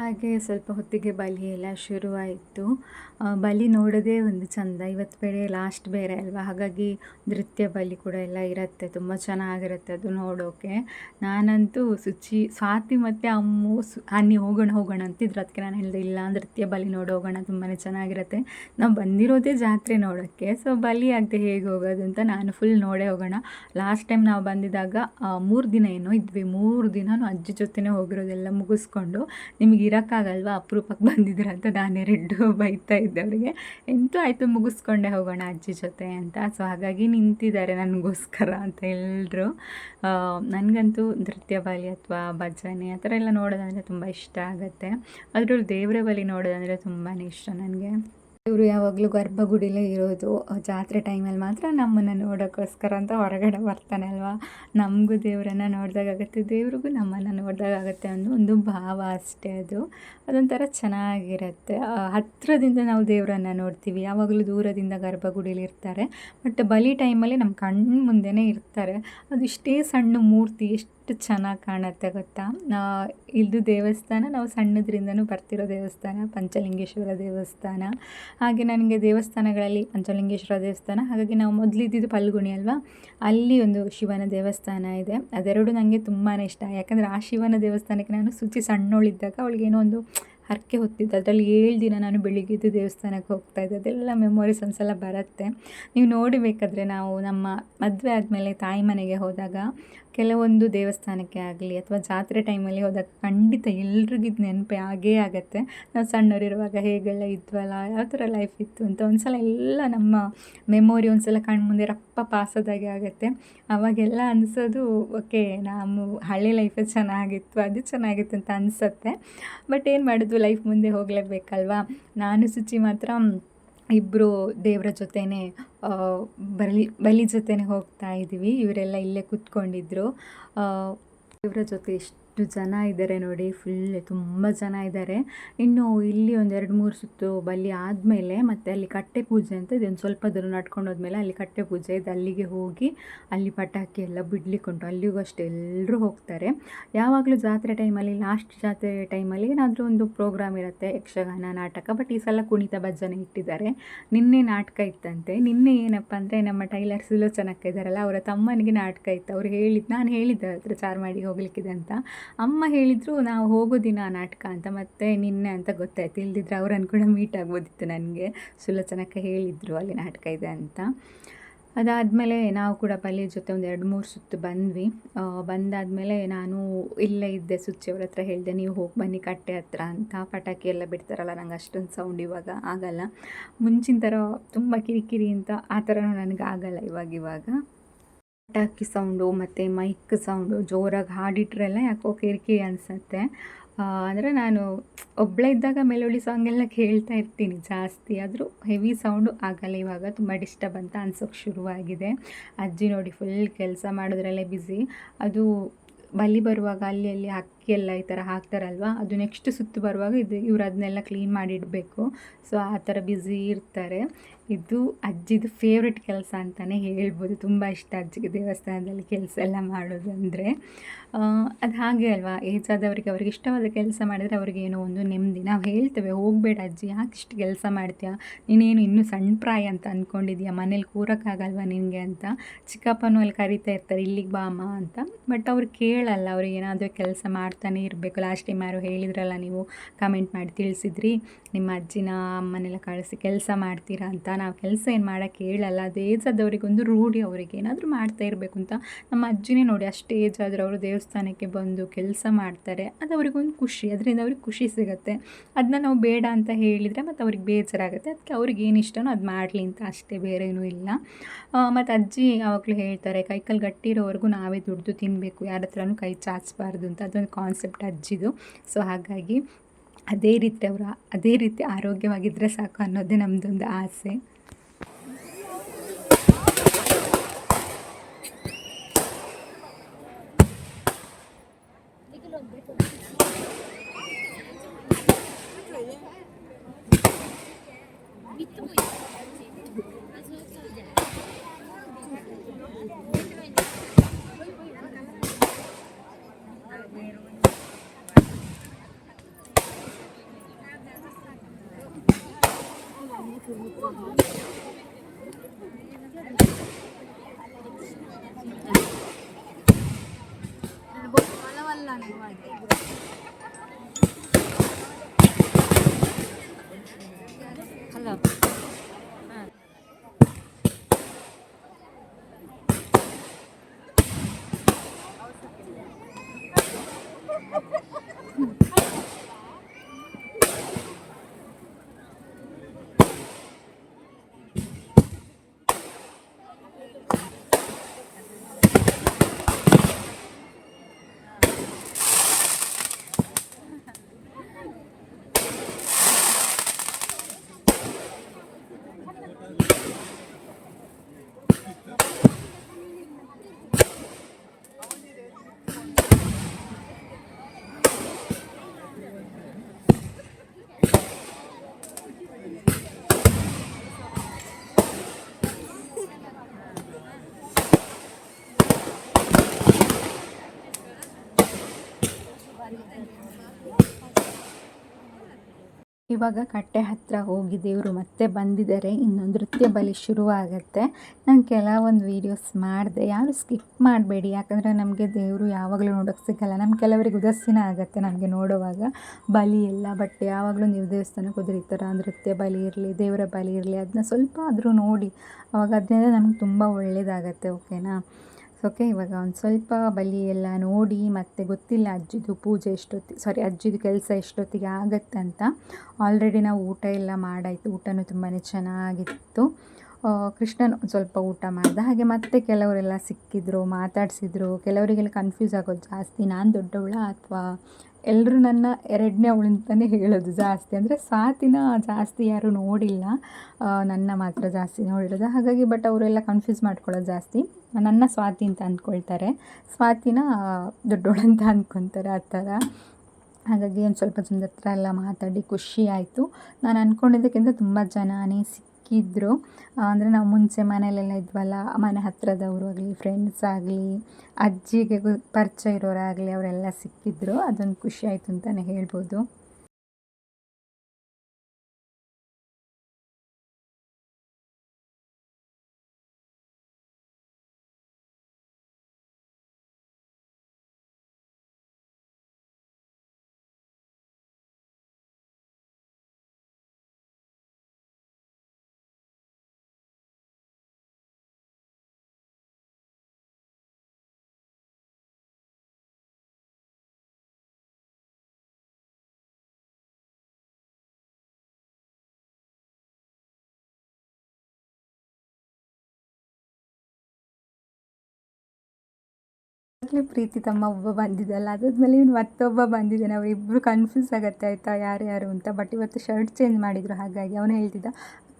Speaker 2: ಹಾಗೆ ಸ್ವಲ್ಪ ಹೊತ್ತಿಗೆ ಬಲಿ ಎಲ್ಲ ಶುರುವಾಯಿತು. ಬಲಿ ನೋಡೋದೇ ಒಂದು ಚಂದ. ಇವತ್ತು ಬೇರೆ ಲಾಸ್ಟ್ ಬೇರೆ ಅಲ್ವಾ? ಹಾಗಾಗಿ ನೃತ್ಯ ಬಲಿ ಕೂಡ ಎಲ್ಲ ಇರುತ್ತೆ, ತುಂಬ ಚೆನ್ನಾಗಿರುತ್ತೆ ಅದು ನೋಡೋಕೆ. ನಾನಂತೂ ಶುಚಿ ಸ್ವಾತಿ ಮತ್ತು ಅಮ್ಮು ಸು ಅನ್ನಿ ಹೋಗೋಣ ಹೋಗೋಣ ಅಂತಿದ್ರು. ಅದಕ್ಕೆ ನಾನು ಹೇಳಿದೆ, ಇಲ್ಲ, ನೃತ್ಯ ಬಲಿ ನೋಡಿ, ಹೋಗೋಣ ತುಂಬಾ ಚೆನ್ನಾಗಿರುತ್ತೆ. ನಾವು ಬಂದಿರೋದೇ ಜಾತ್ರೆ ನೋಡೋಕ್ಕೆ ಸೊ ಬಲಿ ಆಗದೆ ಹೇಗೆ ಹೋಗೋದು ಅಂತ ನಾನು ಫುಲ್ ನೋಡೇ ಹೋಗೋಣ. ಲಾಸ್ಟ್ ಟೈಮ್ ನಾವು ಬಂದಿದ್ದಾಗ ಮೂರು ದಿನ ಏನೋ ಇದ್ವಿ. ಮೂರು ದಿನ ಅಜ್ಜಿ ಜೊತೆನೇ ಹೋಗಿರೋದೆಲ್ಲ ಮುಗಿಸ್ಕೊಂಡು, ನಿಮಗೆ ಇರೋಕ್ಕಾಗಲ್ವಾ? ಅಪರೂಪಕ್ಕೆ ಬಂದಿದ್ದೀರ ಅಂತ ನಾನೇ ರೆಡ್ಡು ಬೈತಾ ಇದ್ದೆ ಅವರಿಗೆ ಎಂತೂ ಆಯಿತು, ಮುಗಿಸ್ಕೊಂಡೆ ಹೋಗೋಣ ಅಜ್ಜಿ ಜೊತೆ ಅಂತ. ಸೊ ಹಾಗಾಗಿ ನಿಂತಿದ್ದಾರೆ ನನಗೋಸ್ಕರ ಅಂತ ಎಲ್ಲರೂ ನನಗಂತೂ ನೃತ್ಯ ಬಲಿ ಅಥವಾ ಭಜನೆ ಆ ಥರ ಎಲ್ಲ ನೋಡೋದಂದರೆ ತುಂಬ ಇಷ್ಟ ಆಗುತ್ತೆ. ಅದರಲ್ಲೂ ದೇವರ ಬಲಿ ನೋಡೋದಂದರೆ ತುಂಬಾ ಇಷ್ಟ ನನಗೆ. ಇವರು ಯಾವಾಗಲೂ ಗರ್ಭಗುಡಿಲೇ ಇರೋದು. ಜಾತ್ರೆ ಟೈಮಲ್ಲಿ ಮಾತ್ರ ನಮ್ಮನ್ನು ನೋಡೋಕ್ಕೋಸ್ಕರ ಅಂತ ಹೊರಗಡೆ ಬರ್ತಾನೆ ಅಲ್ವಾ? ನಮಗೂ ದೇವರನ್ನು ನೋಡಿದಾಗತ್ತೆ ದೇವ್ರಿಗೂ ನಮ್ಮನ್ನು ನೋಡಿದಾಗತ್ತೆ ಅನ್ನೋ ಒಂದು ಭಾವ ಅಷ್ಟೇ ಅದು. ಅದೊಂಥರ ಚೆನ್ನಾಗಿರುತ್ತೆ. ಹತ್ತಿರದಿಂದ ನಾವು ದೇವರನ್ನು ನೋಡ್ತೀವಿ. ಯಾವಾಗಲೂ ದೂರದಿಂದ ಗರ್ಭಗುಡಿಲಿ ಇರ್ತಾರೆ. ಬಟ್ ಬಲಿ ಟೈಮಲ್ಲಿ ನಮ್ಮ ಕಣ್ಣು ಮುಂದೆನೇ ಇರ್ತಾರೆ. ಅದು ಇಷ್ಟೇ ಸಣ್ಣ ಮೂರ್ತಿ, ಎಷ್ಟು ಚೆನ್ನಾಗಿ ಕಾಣುತ್ತೆ ಗೊತ್ತಾ? ಇದು ದೇವಸ್ಥಾನ, ನಾವು ಸಣ್ಣದ್ರಿಂದನೂ ಬರ್ತಿರೋ ದೇವಸ್ಥಾನ, ಪಂಚಲಿಂಗೇಶ್ವರ ದೇವಸ್ಥಾನ. ಹಾಗೆ ನನಗೆ ದೇವಸ್ಥಾನಗಳಲ್ಲಿ ಪಂಚಲಿಂಗೇಶ್ವರ ದೇವಸ್ಥಾನ, ಹಾಗಾಗಿ ನಾವು ಮೊದಲಿದ್ದಿದ್ದು ಪಲ್ಗುಣಿ ಅಲ್ವಾ? ಅಲ್ಲಿ ಒಂದು ಶಿವನ ದೇವಸ್ಥಾನ ಇದೆ. ಅದೆರಡು ನನಗೆ ತುಂಬಾ ಇಷ್ಟ. ಯಾಕಂದರೆ ಆ ಶಿವನ ದೇವಸ್ಥಾನಕ್ಕೆ ನಾನು ಸುಚಿ ಸಣ್ಣೋಳಿದ್ದಾಗ ಅವಳಿಗೆ ಒಂದು ಹರಕೆ ಹೊತ್ತಿದ್ದೆ ಅದರಲ್ಲಿ ಏಳು ದಿನ ನಾನು ಬೆಳಿಗ್ಗೆದ್ದು ದೇವಸ್ಥಾನಕ್ಕೆ ಹೋಗ್ತಾ ಇದ್ದೆ. ಅದೆಲ್ಲ ಮೆಮೊರೀಸ್ ಒಂದ್ಸಲ ಬರುತ್ತೆ. ನೀವು ನೋಡಬೇಕಾದ್ರೆ ನಾವು ನಮ್ಮ ಮದುವೆ ಆದಮೇಲೆ ತಾಯಿ ಮನೆಗೆ ಹೋದಾಗ ಕೆಲವೊಂದು ದೇವಸ್ಥಾನಕ್ಕೆ ಆಗಲಿ ಅಥವಾ ಜಾತ್ರೆ ಟೈಮಲ್ಲಿ ಹೋದಾಗ ಖಂಡಿತ ಎಲ್ರಿಗೂ ಇದು ನೆನಪೇ ಆಗೇ ಆಗುತ್ತೆ. ನಾವು ಸಣ್ಣವರಿರುವಾಗ ಹೇಗೆಲ್ಲ ಇದ್ವಲ್ಲ, ಯಾವ ಥರ ಲೈಫ್ ಇತ್ತು ಅಂತ ಒಂದ್ಸಲ ಎಲ್ಲ ನಮ್ಮ ಮೆಮೊರಿ ಒಂದ್ಸಲ ಕಣ್ಮುಂದೆ ರಪ್ಪ ಪಾಸದಾಗೆ ಆಗುತ್ತೆ. ಅವಾಗೆಲ್ಲ ಅನಿಸೋದು, ಓಕೆ, ನಾವು ಹಳೆ ಲೈಫೇ ಚೆನ್ನಾಗಿತ್ತು, ಅದು ಚೆನ್ನಾಗಿತ್ತು ಅಂತ ಅನಿಸುತ್ತೆ. ಬಟ್ ಏನು ಮಾಡೋದು ಲೈಫ್ ಮುಂದೆ ಹೋಗಲೇಬೇಕಲ್ವಾ? ನಾನು ಶುಚಿ ಮಾತ್ರ ಇಬ್ಬರು ದೇವರ ಜೊತೆಯೇ ಬಲಿ ಬಲಿ ಜೊತೆನೇ ಹೋಗ್ತಾ ಇದ್ದೀವಿ. ಇವರೆಲ್ಲ ಇಲ್ಲೇ ಕೂತ್ಕೊಂಡಿದ್ರು. ದೇವರ ಜೊತೆ ಎಷ್ಟು ಜನ ಇದ್ದಾರೆ ನೋಡಿ ಫುಲ್ ತುಂಬ ಜನ ಇದ್ದಾರೆ. ಇನ್ನು ಇಲ್ಲಿ ಒಂದು ಎರಡು ಮೂರು ಸುತ್ತು ಬಲಿ ಆದಮೇಲೆ ಮತ್ತೆ ಅಲ್ಲಿ ಕಟ್ಟೆ ಪೂಜೆ ಅಂತ ಇದೊಂದು ಸ್ವಲ್ಪ ದೂರ ನಡ್ಕೊಂಡು ಹೋದ್ಮೇಲೆ ಅಲ್ಲಿ ಕಟ್ಟೆ ಪೂಜೆ ಇದೆ. ಅಲ್ಲಿಗೆ ಹೋಗಿ ಅಲ್ಲಿ ಪಟಾಕಿ ಎಲ್ಲ ಬಿಡ್ಲಿಕ್ಕೆ ಉಂಟು. ಅಲ್ಲಿಗೂ ಅಷ್ಟೇ ಎಲ್ಲರೂ ಹೋಗ್ತಾರೆ. ಯಾವಾಗಲೂ ಜಾತ್ರೆ ಟೈಮಲ್ಲಿ ಲಾಸ್ಟ್ ಜಾತ್ರೆ ಟೈಮಲ್ಲಿ ಏನಾದರೂ ಒಂದು ಪ್ರೋಗ್ರಾಮ್ ಇರುತ್ತೆ, ಯಕ್ಷಗಾನ, ನಾಟಕ ಬಟ್ ಈ ಸಲ ಕುಣಿತ ಭಜನೆ ಇಟ್ಟಿದ್ದಾರೆ. ನಿನ್ನೆ ನಾಟಕ ಇತ್ತಂತೆ. ನಿನ್ನೆ ಏನಪ್ಪ ಅಂದರೆ ನಮ್ಮ ಟೈಲರ್ ಸುಲೋಚನಕ್ಕ ಇದ್ದಾರಲ್ಲ, ಅವರ ತಮ್ಮನಿಗೆ ನಾಟಕ ಇತ್ತು. ಅವ್ರು ಹೇಳಿದ್ದು ನಾನು ಹೇಳಿದ್ದೆ ಹತ್ರ ಚಾರ್ಮಾಡಿಗೆ ಹೋಗ್ಲಿಕ್ಕಿದೆ ಅಂತ. ಅಮ್ಮ ಹೇಳಿದರು, ನಾವು ಹೋಗೋ ದಿನ ನಾಟಕ ಅಂತ, ಮತ್ತೆ ನಿನ್ನೆ ಅಂತ ಗೊತ್ತಾಯ್ತು. ಇಲ್ದಿದ್ರೆ ಅವ್ರನ್ನು ಕೂಡ ಮೀಟ್ ಆಗ್ಬೋದಿತ್ತು ನನಗೆ. ಸುಲೋಚನಕ್ಕ ಹೇಳಿದರು ಅಲ್ಲಿ ನಾಟಕ ಇದೆ ಅಂತ. ಅದಾದಮೇಲೆ ನಾವು ಕೂಡ ಪಲ್ಯ ಜೊತೆ ಒಂದು ಎರಡು ಮೂರು ಸುತ್ತು ಬಂದ್ವಿ. ಬಂದಾದಮೇಲೆ ನಾನು ಇಲ್ಲೇ ಇದ್ದೆ ಸುಚ್ಚಿಯವ್ರ ಹತ್ರ ಹೇಳಿದೆ, ನೀವು ಹೋಗಿ ಬನ್ನಿ ಕಟ್ಟೆ ಹತ್ರ ಅಂತ. ಪಟಾಕಿ ಎಲ್ಲ ಬಿಡ್ತಾರಲ್ಲ, ನಂಗೆ ಅಷ್ಟೊಂದು ಸೌಂಡ್ ಇವಾಗ ಆಗಲ್ಲ. ಮುಂಚಿನ ಥರ ತುಂಬ ಕಿರಿಕಿರಿ ಅಂತ ಆ ಥರನೂ ನನಗೆ ಆಗಲ್ಲ ಇವಾಗ ಇವಾಗ. ಪಟಾಕಿ ಸೌಂಡು ಮತ್ತು ಮೈಕ್ ಸೌಂಡು ಜೋರಾಗಿ ಹಾಡಿಟ್ರೆಲ್ಲ ಯಾಕೋ ಕಿರಿಕಿರಿ ಅನಿಸುತ್ತೆ. ಅಂದರೆ ನಾನು ಒಬ್ಬಳೇ ಇದ್ದಾಗ ಮೆಲೋಡಿ ಸಾಂಗ್ ಎಲ್ಲ ಕೇಳ್ತಾ ಇರ್ತೀನಿ ಜಾಸ್ತಿ. ಆದರೂ ಹೆವಿ ಸೌಂಡು ಆಗಲ್ಲ, ಇವಾಗ ತುಂಬ ಡಿಸ್ಟರ್ಬ್ ಅಂತ ಅನ್ಸೋಕ್ಕೆ ಶುರುವಾಗಿದೆ. ಅಜ್ಜಿ ನೋಡಿ ಫುಲ್ ಕೆಲಸ ಮಾಡೋದ್ರಲ್ಲೇ ಬ್ಯುಸಿ ಅದು ಬಲಿ ಬರುವಾಗ ಅಲ್ಲಿ ಅಲ್ಲಿ ಅಕ್ಕಿ ಎಲ್ಲ ಈ ಥರ ಹಾಕ್ತಾರಲ್ವ? ಅದು ನೆಕ್ಸ್ಟ್ ಸುತ್ತು ಬರುವಾಗ ಇದು ಇವ್ರು ಅದನ್ನೆಲ್ಲ ಕ್ಲೀನ್ ಮಾಡಿಡಬೇಕು. ಸೊ ಆ ಥರ ಬ್ಯುಸಿ ಇರ್ತಾರೆ. ಇದು ಅಜ್ಜಿದು ಫೇವ್ರೆಟ್ ಕೆಲಸ ಅಂತಲೇ ಹೇಳ್ಬೋದು. ತುಂಬ ಇಷ್ಟ ಅಜ್ಜಿಗೆ ದೇವಸ್ಥಾನದಲ್ಲಿ ಕೆಲಸ ಎಲ್ಲ ಮಾಡೋದು ಅಂದರೆ. ಅದು ಹಾಗೆ ಅಲ್ವಾ? ಏಜ್ ಆದವರಿಗೆ ಅವ್ರಿಗೆ ಇಷ್ಟವಾದ ಕೆಲಸ ಮಾಡಿದರೆ ಅವ್ರಿಗೆ ಏನೋ ಒಂದು ನೆಮ್ಮದಿ. ನಾವು ಹೇಳ್ತೇವೆ, ಹೋಗಬೇಡ ಅಜ್ಜಿ, ಯಾಕೆ ಇಷ್ಟು ಕೆಲಸ ಮಾಡ್ತೀಯಾ? ನೀನೇನು ಇನ್ನೂ ಸಣ್ಣ ಪ್ರಾಯ ಅಂತ ಅಂದ್ಕೊಂಡಿದ್ಯಾ ಮನೇಲಿ ಕೂರೋಕ್ಕಾಗಲ್ವಾ ನಿನಗೆ ಅಂತ. ಚಿಕ್ಕಪ್ಪನೂ ಅಲ್ಲಿ ಕರಿತಾ ಇರ್ತಾರೆ, ಇಲ್ಲಿಗೆ ಬಾ ಅಮ್ಮ ಅಂತ. ಬಟ್ ಅವ್ರು ಕೇಳಲ್ಲ ಅವ್ರಿಗೆ ಏನಾದರೂ ಕೆಲಸ ಮಾಡ್ತಾನೆ ಇರಬೇಕು. ಲಾಸ್ಟ್ ಟೈಮ್ ಯಾರು ಹೇಳಿದ್ರಲ್ಲ ನೀವು ಕಮೆಂಟ್ ಮಾಡಿ ತಿಳಿಸಿದ್ರಿ. ನಿಮ್ಮ ಅಜ್ಜಿನ ಅಮ್ಮನೆಲ್ಲ ಕಳಿಸಿ ಕೆಲಸ ಮಾಡ್ತೀರಾ ಅಂತ. ನಾವು ಕೆಲಸ ಏನು ಮಾಡೋಕ್ಕೆ ಹೇಳಲ್ಲ. ಅದು ಏಜ್ ಆದವ್ರಿಗೊಂದು ರೂಢಿ ಅವರಿಗೆ ಏನಾದರೂ ಮಾಡ್ತಾ ಇರಬೇಕು ಅಂತ. ನಮ್ಮ ಅಜ್ಜಿನೇ ನೋಡಿ ಅಷ್ಟು ಏಜ್ ಆದರೂ ಅವರು ದೇವಸ್ಥಾನಕ್ಕೆ ಬಂದು ಕೆಲಸ ಮಾಡ್ತಾರೆ. ಅದು ಅವ್ರಿಗೊಂದು ಖುಷಿ. ಅದರಿಂದ ಅವ್ರಿಗೆ ಖುಷಿ ಸಿಗುತ್ತೆ. ಅದನ್ನ ನಾವು ಬೇಡ ಅಂತ ಹೇಳಿದರೆ ಮತ್ತು ಅವ್ರಿಗೆ ಬೇಜಾರಾಗುತ್ತೆ. ಅದಕ್ಕೆ ಅವ್ರಿಗೆ ಏನು ಇಷ್ಟನೋ ಅದು ಮಾಡಲಿ ಅಂತ. ಅಷ್ಟೇ ಬೇರೆ ಏನೂ ಇಲ್ಲ. ಮತ್ತು ಅಜ್ಜಿ ಯಾವಾಗಲೂ ಹೇಳ್ತಾರೆ ಕೈಕಲ್ಲಿ ಗಟ್ಟಿ ಇರೋವರೆಗೂ ನಾವೇ ದುಡ್ದು ತಿನ್ನಬೇಕು ಯಾರ ಹತ್ರನೂ ಕೈ ಚಾಚಬಾರ್ದು ಅಂತ. ಅದೊಂದು ಕಾನ್ಸೆಪ್ಟ್ ಅಜ್ಜಿದು. ಸೊ ಹಾಗಾಗಿ ಅದೇ ರೀತಿ ಅವರು ಅದೇ ರೀತಿ ಆರೋಗ್ಯವಾಗಿದ್ದರೆ ಸಾಕು ಅನ್ನೋದೇ ನಮ್ಮದೊಂದು ಆಸೆ. ನಾವಿವಾಗ ಕಟ್ಟೆ ಹತ್ತಿರ ಹೋಗಿ ದೇವರು ಮತ್ತೆ ಬಂದಿದ್ದಾರೆ, ಇನ್ನು ನೃತ್ಯ ಬಲಿ ಶುರುವಾಗತ್ತೆ. ನಾನು ಕೆಲವೊಂದು ವೀಡಿಯೋಸ್ ಮಾಡಿದೆ. ಯಾರು ಸ್ಕಿಪ್ ಮಾಡಬೇಡಿ, ಯಾಕಂದರೆ ನಮಗೆ ದೇವರು ಯಾವಾಗಲೂ ನೋಡೋಕ್ಕೆ ಸಿಗಲ್ಲ. ನಮ್ಮ ಕೆಲವರಿಗೆ ಉದಾಸೀನ ಆಗುತ್ತೆ ನಮಗೆ ನೋಡುವಾಗ ಬಲಿ ಎಲ್ಲ ಬಟ್ ಯಾವಾಗಲೂ ನೀವು ದೇವಸ್ಥಾನಕ್ಕೆ ಹೋದ್ರೆ ಥರ ನೃತ್ಯ ಬಲಿ ಇರಲಿ, ದೇವರ ಬಲಿ ಇರಲಿ ಅದನ್ನ ಸ್ವಲ್ಪ ಆದರೂ ನೋಡಿ. ಅವಾಗ ಅದರಿಂದ ನಮ್ಗೆ ತುಂಬ ಒಳ್ಳೆಯದಾಗತ್ತೆ ಓಕೆನಾ ಓಕೆ ಇವಾಗ ಒಂದು ಸ್ವಲ್ಪ ಬಲಿ ಎಲ್ಲ ನೋಡಿ ಮತ್ತು ಗೊತ್ತಿಲ್ಲ ಅಜ್ಜಿದು ಪೂಜೆ ಎಷ್ಟೊತ್ತಿ ಸಾರಿ ಅಜ್ಜಿದು ಕೆಲಸ ಎಷ್ಟೊತ್ತಿಗೆ ಆಗತ್ತೆ ಅಂತ ಆಲ್ರೆಡಿ ನಾವು ಊಟ ಎಲ್ಲ ಮಾಡಾಯಿತು, ಊಟನೂ ತುಂಬಾ ಚೆನ್ನಾಗಿತ್ತು. ಕೃಷ್ಣನ್ ಸ್ವಲ್ಪ ಊಟ ಮಾಡಿದ, ಹಾಗೆ ಮತ್ತೆ ಕೆಲವರೆಲ್ಲ ಸಿಕ್ಕಿದ್ರು, ಮಾತಾಡಿಸಿದ್ರು. ಕೆಲವರಿಗೆಲ್ಲ ಕನ್ಫ್ಯೂಸ್ ಆಗೋದು ಜಾಸ್ತಿ. ನಾನು ದೊಡ್ಡವಳ ಅಥವಾ ಎಲ್ಲರೂ ನನ್ನ ಎರಡನೇ ಅವಳು ಅಂತಲೇ ಹೇಳೋದು ಜಾಸ್ತಿ. ಅಂದರೆ ಸ್ವಾತಿನ ಜಾಸ್ತಿ ಯಾರೂ ನೋಡಿಲ್ಲ. ನನ್ನ ಮಾತ್ರ ಜಾಸ್ತಿ ನೋಡಿರೋದು. ಹಾಗಾಗಿ ಬಟ್ ಅವರೆಲ್ಲ ಕನ್ಫ್ಯೂಸ್ ಮಾಡ್ಕೊಳ್ಳೋದು ಜಾಸ್ತಿ. ನನ್ನ ಸ್ವಾತಿ ಅಂತ ಅಂದ್ಕೊಳ್ತಾರೆ. ಸ್ವಾತಿನ ದೊಡ್ಡೋಳು ಅಂತ ಅಂದ್ಕೊತಾರೆ ಆ ಥರ. ಹಾಗಾಗಿ ಒಂದು ಸ್ವಲ್ಪ ಜನದ ಹತ್ರ ಎಲ್ಲ ಮಾತಾಡಿ ಖುಷಿ ಆಯಿತು. ನಾನು ಅಂದ್ಕೊಂಡಿದ್ದಕ್ಕಿಂತ ತುಂಬ ಜನನೇ ಸಿಕ್ಕಿದ್ರು ಅಂದರೆ ನಾವು ಮುಂಚೆ ಮನೆಯಲ್ಲೆಲ್ಲ ಇದ್ವಲ್ಲ, ಮನೆ ಹತ್ತಿರದವರು ಆಗಲಿ ಫ್ರೆಂಡ್ಸ್ ಆಗಲಿ, ಅಜ್ಜಿಗೆ ಪರಿಚಯ ಇರೋರಾಗಲಿ, ಅವರೆಲ್ಲ ಸಿಕ್ಕಿದ್ರು. ಅದೊಂದು ಖುಷಿ ಆಯಿತು ಅಂತಲೇ ಹೇಳ್ಬೋದು. ಆಗಲೇ ಪ್ರೀತಿ ತಮ್ಮ ಒಬ್ಬ ಬಂದಿದ್ದಲ್ಲ. ಅದಾದ್ಮೇಲೆ ಇವ್ನು ಮತ್ತೊಬ್ಬ ಬಂದಿದ್ದಾನೆ ಅವರಿಬ್ಬರು ಕನ್ಫ್ಯೂಸ್ ಆಗುತ್ತೆ ಆಯಿತಾ? ಯಾರ್ಯಾರು ಅಂತ. ಬಟ್ ಇವತ್ತು ಶರ್ಟ್ ಚೇಂಜ್ ಮಾಡಿದರು. ಹಾಗಾಗಿ ಅವನು ಹೇಳ್ತಿದ್ದ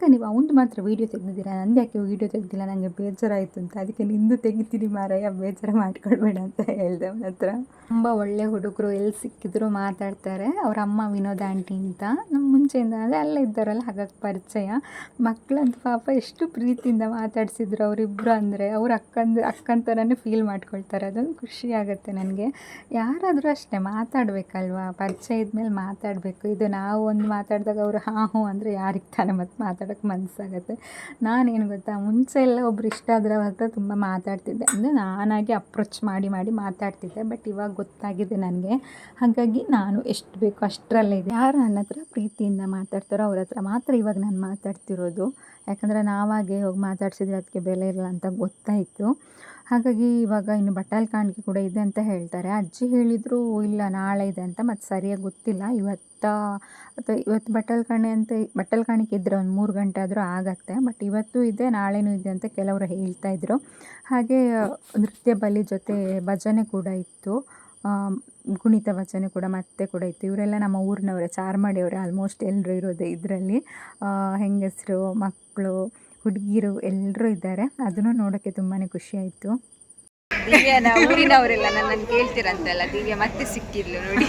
Speaker 2: ಅಕ್ಕ ನೀವು ಅವನು ಮಾತ್ರ ವೀಡಿಯೋ ತೆಗೆದಿದ್ದೀರಾ? ನಂದು ಯಾಕೆ ವೀಡಿಯೋ ತೆಗೆದಿಲ್ಲ? ನನಗೆ ಬೇಜಾರಾಯಿತು ಅಂತ. ಅದಕ್ಕೆ ನಿಂದು ತೆಗಿತೀನಿ ಮಾರಯ್ಯ. ಬೇಜಾರು ಮಾಡ್ಕೊಳ್ಬೇಡ ಅಂತ ಹೇಳಿದೆ ಅವನ ಹತ್ರ. ತುಂಬ ಒಳ್ಳೆ ಹುಡುಗರು. ಎಲ್ಲಿ ಸಿಕ್ಕಿದ್ರು ಮಾತಾಡ್ತಾರೆ. ಅವ್ರ ಅಮ್ಮ ವಿನೋದ ಆಂಟಿ ಅಂತ. ನಮ್ಮ ಮುಂಚೆಯಿಂದ ಅಂದರೆ ಅಲ್ಲೇ ಇದ್ದಾರಲ್ಲ, ಹಾಗಾಗಿ ಪರಿಚಯ. ಮಕ್ಕಳಂತೂ ಪಾಪ ಎಷ್ಟು ಪ್ರೀತಿಯಿಂದ ಮಾತಾಡಿಸಿದ್ರು ಅವರಿಬ್ಬರು ಅಂದರೆ. ಅವ್ರ ಅಕ್ಕಂದು, ಅಕ್ಕನ ಥರನೇ ಫೀಲ್ ಮಾಡ್ಕೊಳ್ತಾರೆ. ಅದೊಂದು ಖುಷಿ ಆಗುತ್ತೆ ನನಗೆ. ಯಾರಾದರೂ ಅಷ್ಟೇ ಮಾತಾಡಬೇಕಲ್ವಾ? ಪರಿಚಯ ಇದ್ಮೇಲೆ ಮಾತಾಡಬೇಕು. ಇದು ನಾವು ಒಂದು ಮಾತಾಡಿದಾಗ ಅವರು ಹಾಂ ಹ್ಞೂ ಅಂದರೆ ಯಾರಿಗೆ ತಾನೇ ಮತ್ತೆ ಮಾತಾಡೋಕ್ಕೆ ಮನಸ್ಸಾಗತ್ತೆ ನಾನೇನು ಗೊತ್ತಾ, ಮುಂಚೆ ಎಲ್ಲ ಒಬ್ರು ಇಷ್ಟ ಆದ್ರೆ ಹತ್ರ ತುಂಬ ಮಾತಾಡ್ತಿದ್ದೆ. ಅಂದರೆ ನಾನಾಗಿ ಅಪ್ರೋಚ್ ಮಾಡಿ ಮಾಡಿ ಮಾತಾಡ್ತಿದ್ದೆ ಬಟ್ ಇವಾಗ ಗೊತ್ತಾಗಿದೆ ನನಗೆ. ಹಾಗಾಗಿ ನಾನು ಎಷ್ಟು ಬೇಕೋ ಅಷ್ಟರಲ್ಲೇ ಇದೆ. ಯಾರು ನನ್ನ ಹತ್ರ ಪ್ರೀತಿಯಿಂದ ಮಾತಾಡ್ತಾರೋ ಅವ್ರ ಹತ್ರ ಮಾತ್ರ ಇವಾಗ ನಾನು ಮಾತಾಡ್ತಿರೋದು. ಯಾಕಂದರೆ ನಾವಾಗೆ ಹೋಗಿ ಮಾತಾಡ್ಸಿದ್ರೆ ಅದಕ್ಕೆ ಬೆಲೆ ಇರಲ್ಲ ಅಂತ ಗೊತ್ತಾಯಿತು. ಹಾಗಾಗಿ ಇವಾಗ ಇನ್ನು ಬಟ್ಟಲ್ ಕಾಣಿಕೆ ಕೂಡ ಇದೆ ಅಂತ ಹೇಳ್ತಾರೆ. ಅಜ್ಜಿ ಹೇಳಿದರು, ಇಲ್ಲ, ನಾಳೆ ಇದೆ ಅಂತ. ಮತ್ತು ಸರಿಯಾಗಿ ಗೊತ್ತಿಲ್ಲ. ಇವತ್ತು, ಅಥವಾ ಇವತ್ತು ಬಟ್ಟಲ್ ಕಾಣೆ ಅಂತ ಬಟ್ಟಲ್ ಕಾಣಿಕೆ ಇದ್ದರೆ ಒಂದು ಮೂರು ಗಂಟೆ ಆದರೂ ಆಗತ್ತೆ. ಬಟ್ ಇವತ್ತು ಇದೆ, ನಾಳೆನೂ ಇದೆ ಅಂತ ಕೆಲವರು ಹೇಳ್ತಾ ಇದ್ರು. ಹಾಗೆ, ನೃತ್ಯ ಬಲಿ ಜೊತೆ ಭಜನೆ ಕೂಡ ಇತ್ತು. ಕುಣಿತ ಭಜನೆ ಕೂಡ ಮತ್ತೆ ಕೂಡ ಇತ್ತು. ಇವರೆಲ್ಲ ನಮ್ಮ ಊರಿನವರೇ, ಚಾರ್ಮಾಡಿಯವರೇ ಆಲ್ಮೋಸ್ಟ್ ಎಲ್ಲರೂ ಇರೋದೇ ಇದರಲ್ಲಿ. ಹೆಂಗಸರು ಮಕ್ಕಳು ಹುಡುಗಿರು ಎಲ್ಲರೂ ಇದ್ದಾರೆ. ಅದನ್ನು ನೋಡೋಕ್ಕೆ ತುಂಬಾ ಖುಷಿ ಆಯಿತು.
Speaker 1: ದಿವ್ಯನ ಊರಿನವರೆಲ್ಲ ನನ್ನನ್ನು ಕೇಳ್ತೀರಂತಲ್ಲ ದಿವ್ಯ ಮತ್ತೆ ಸಿಕ್ಕಿದ್ಲು ನೋಡಿ.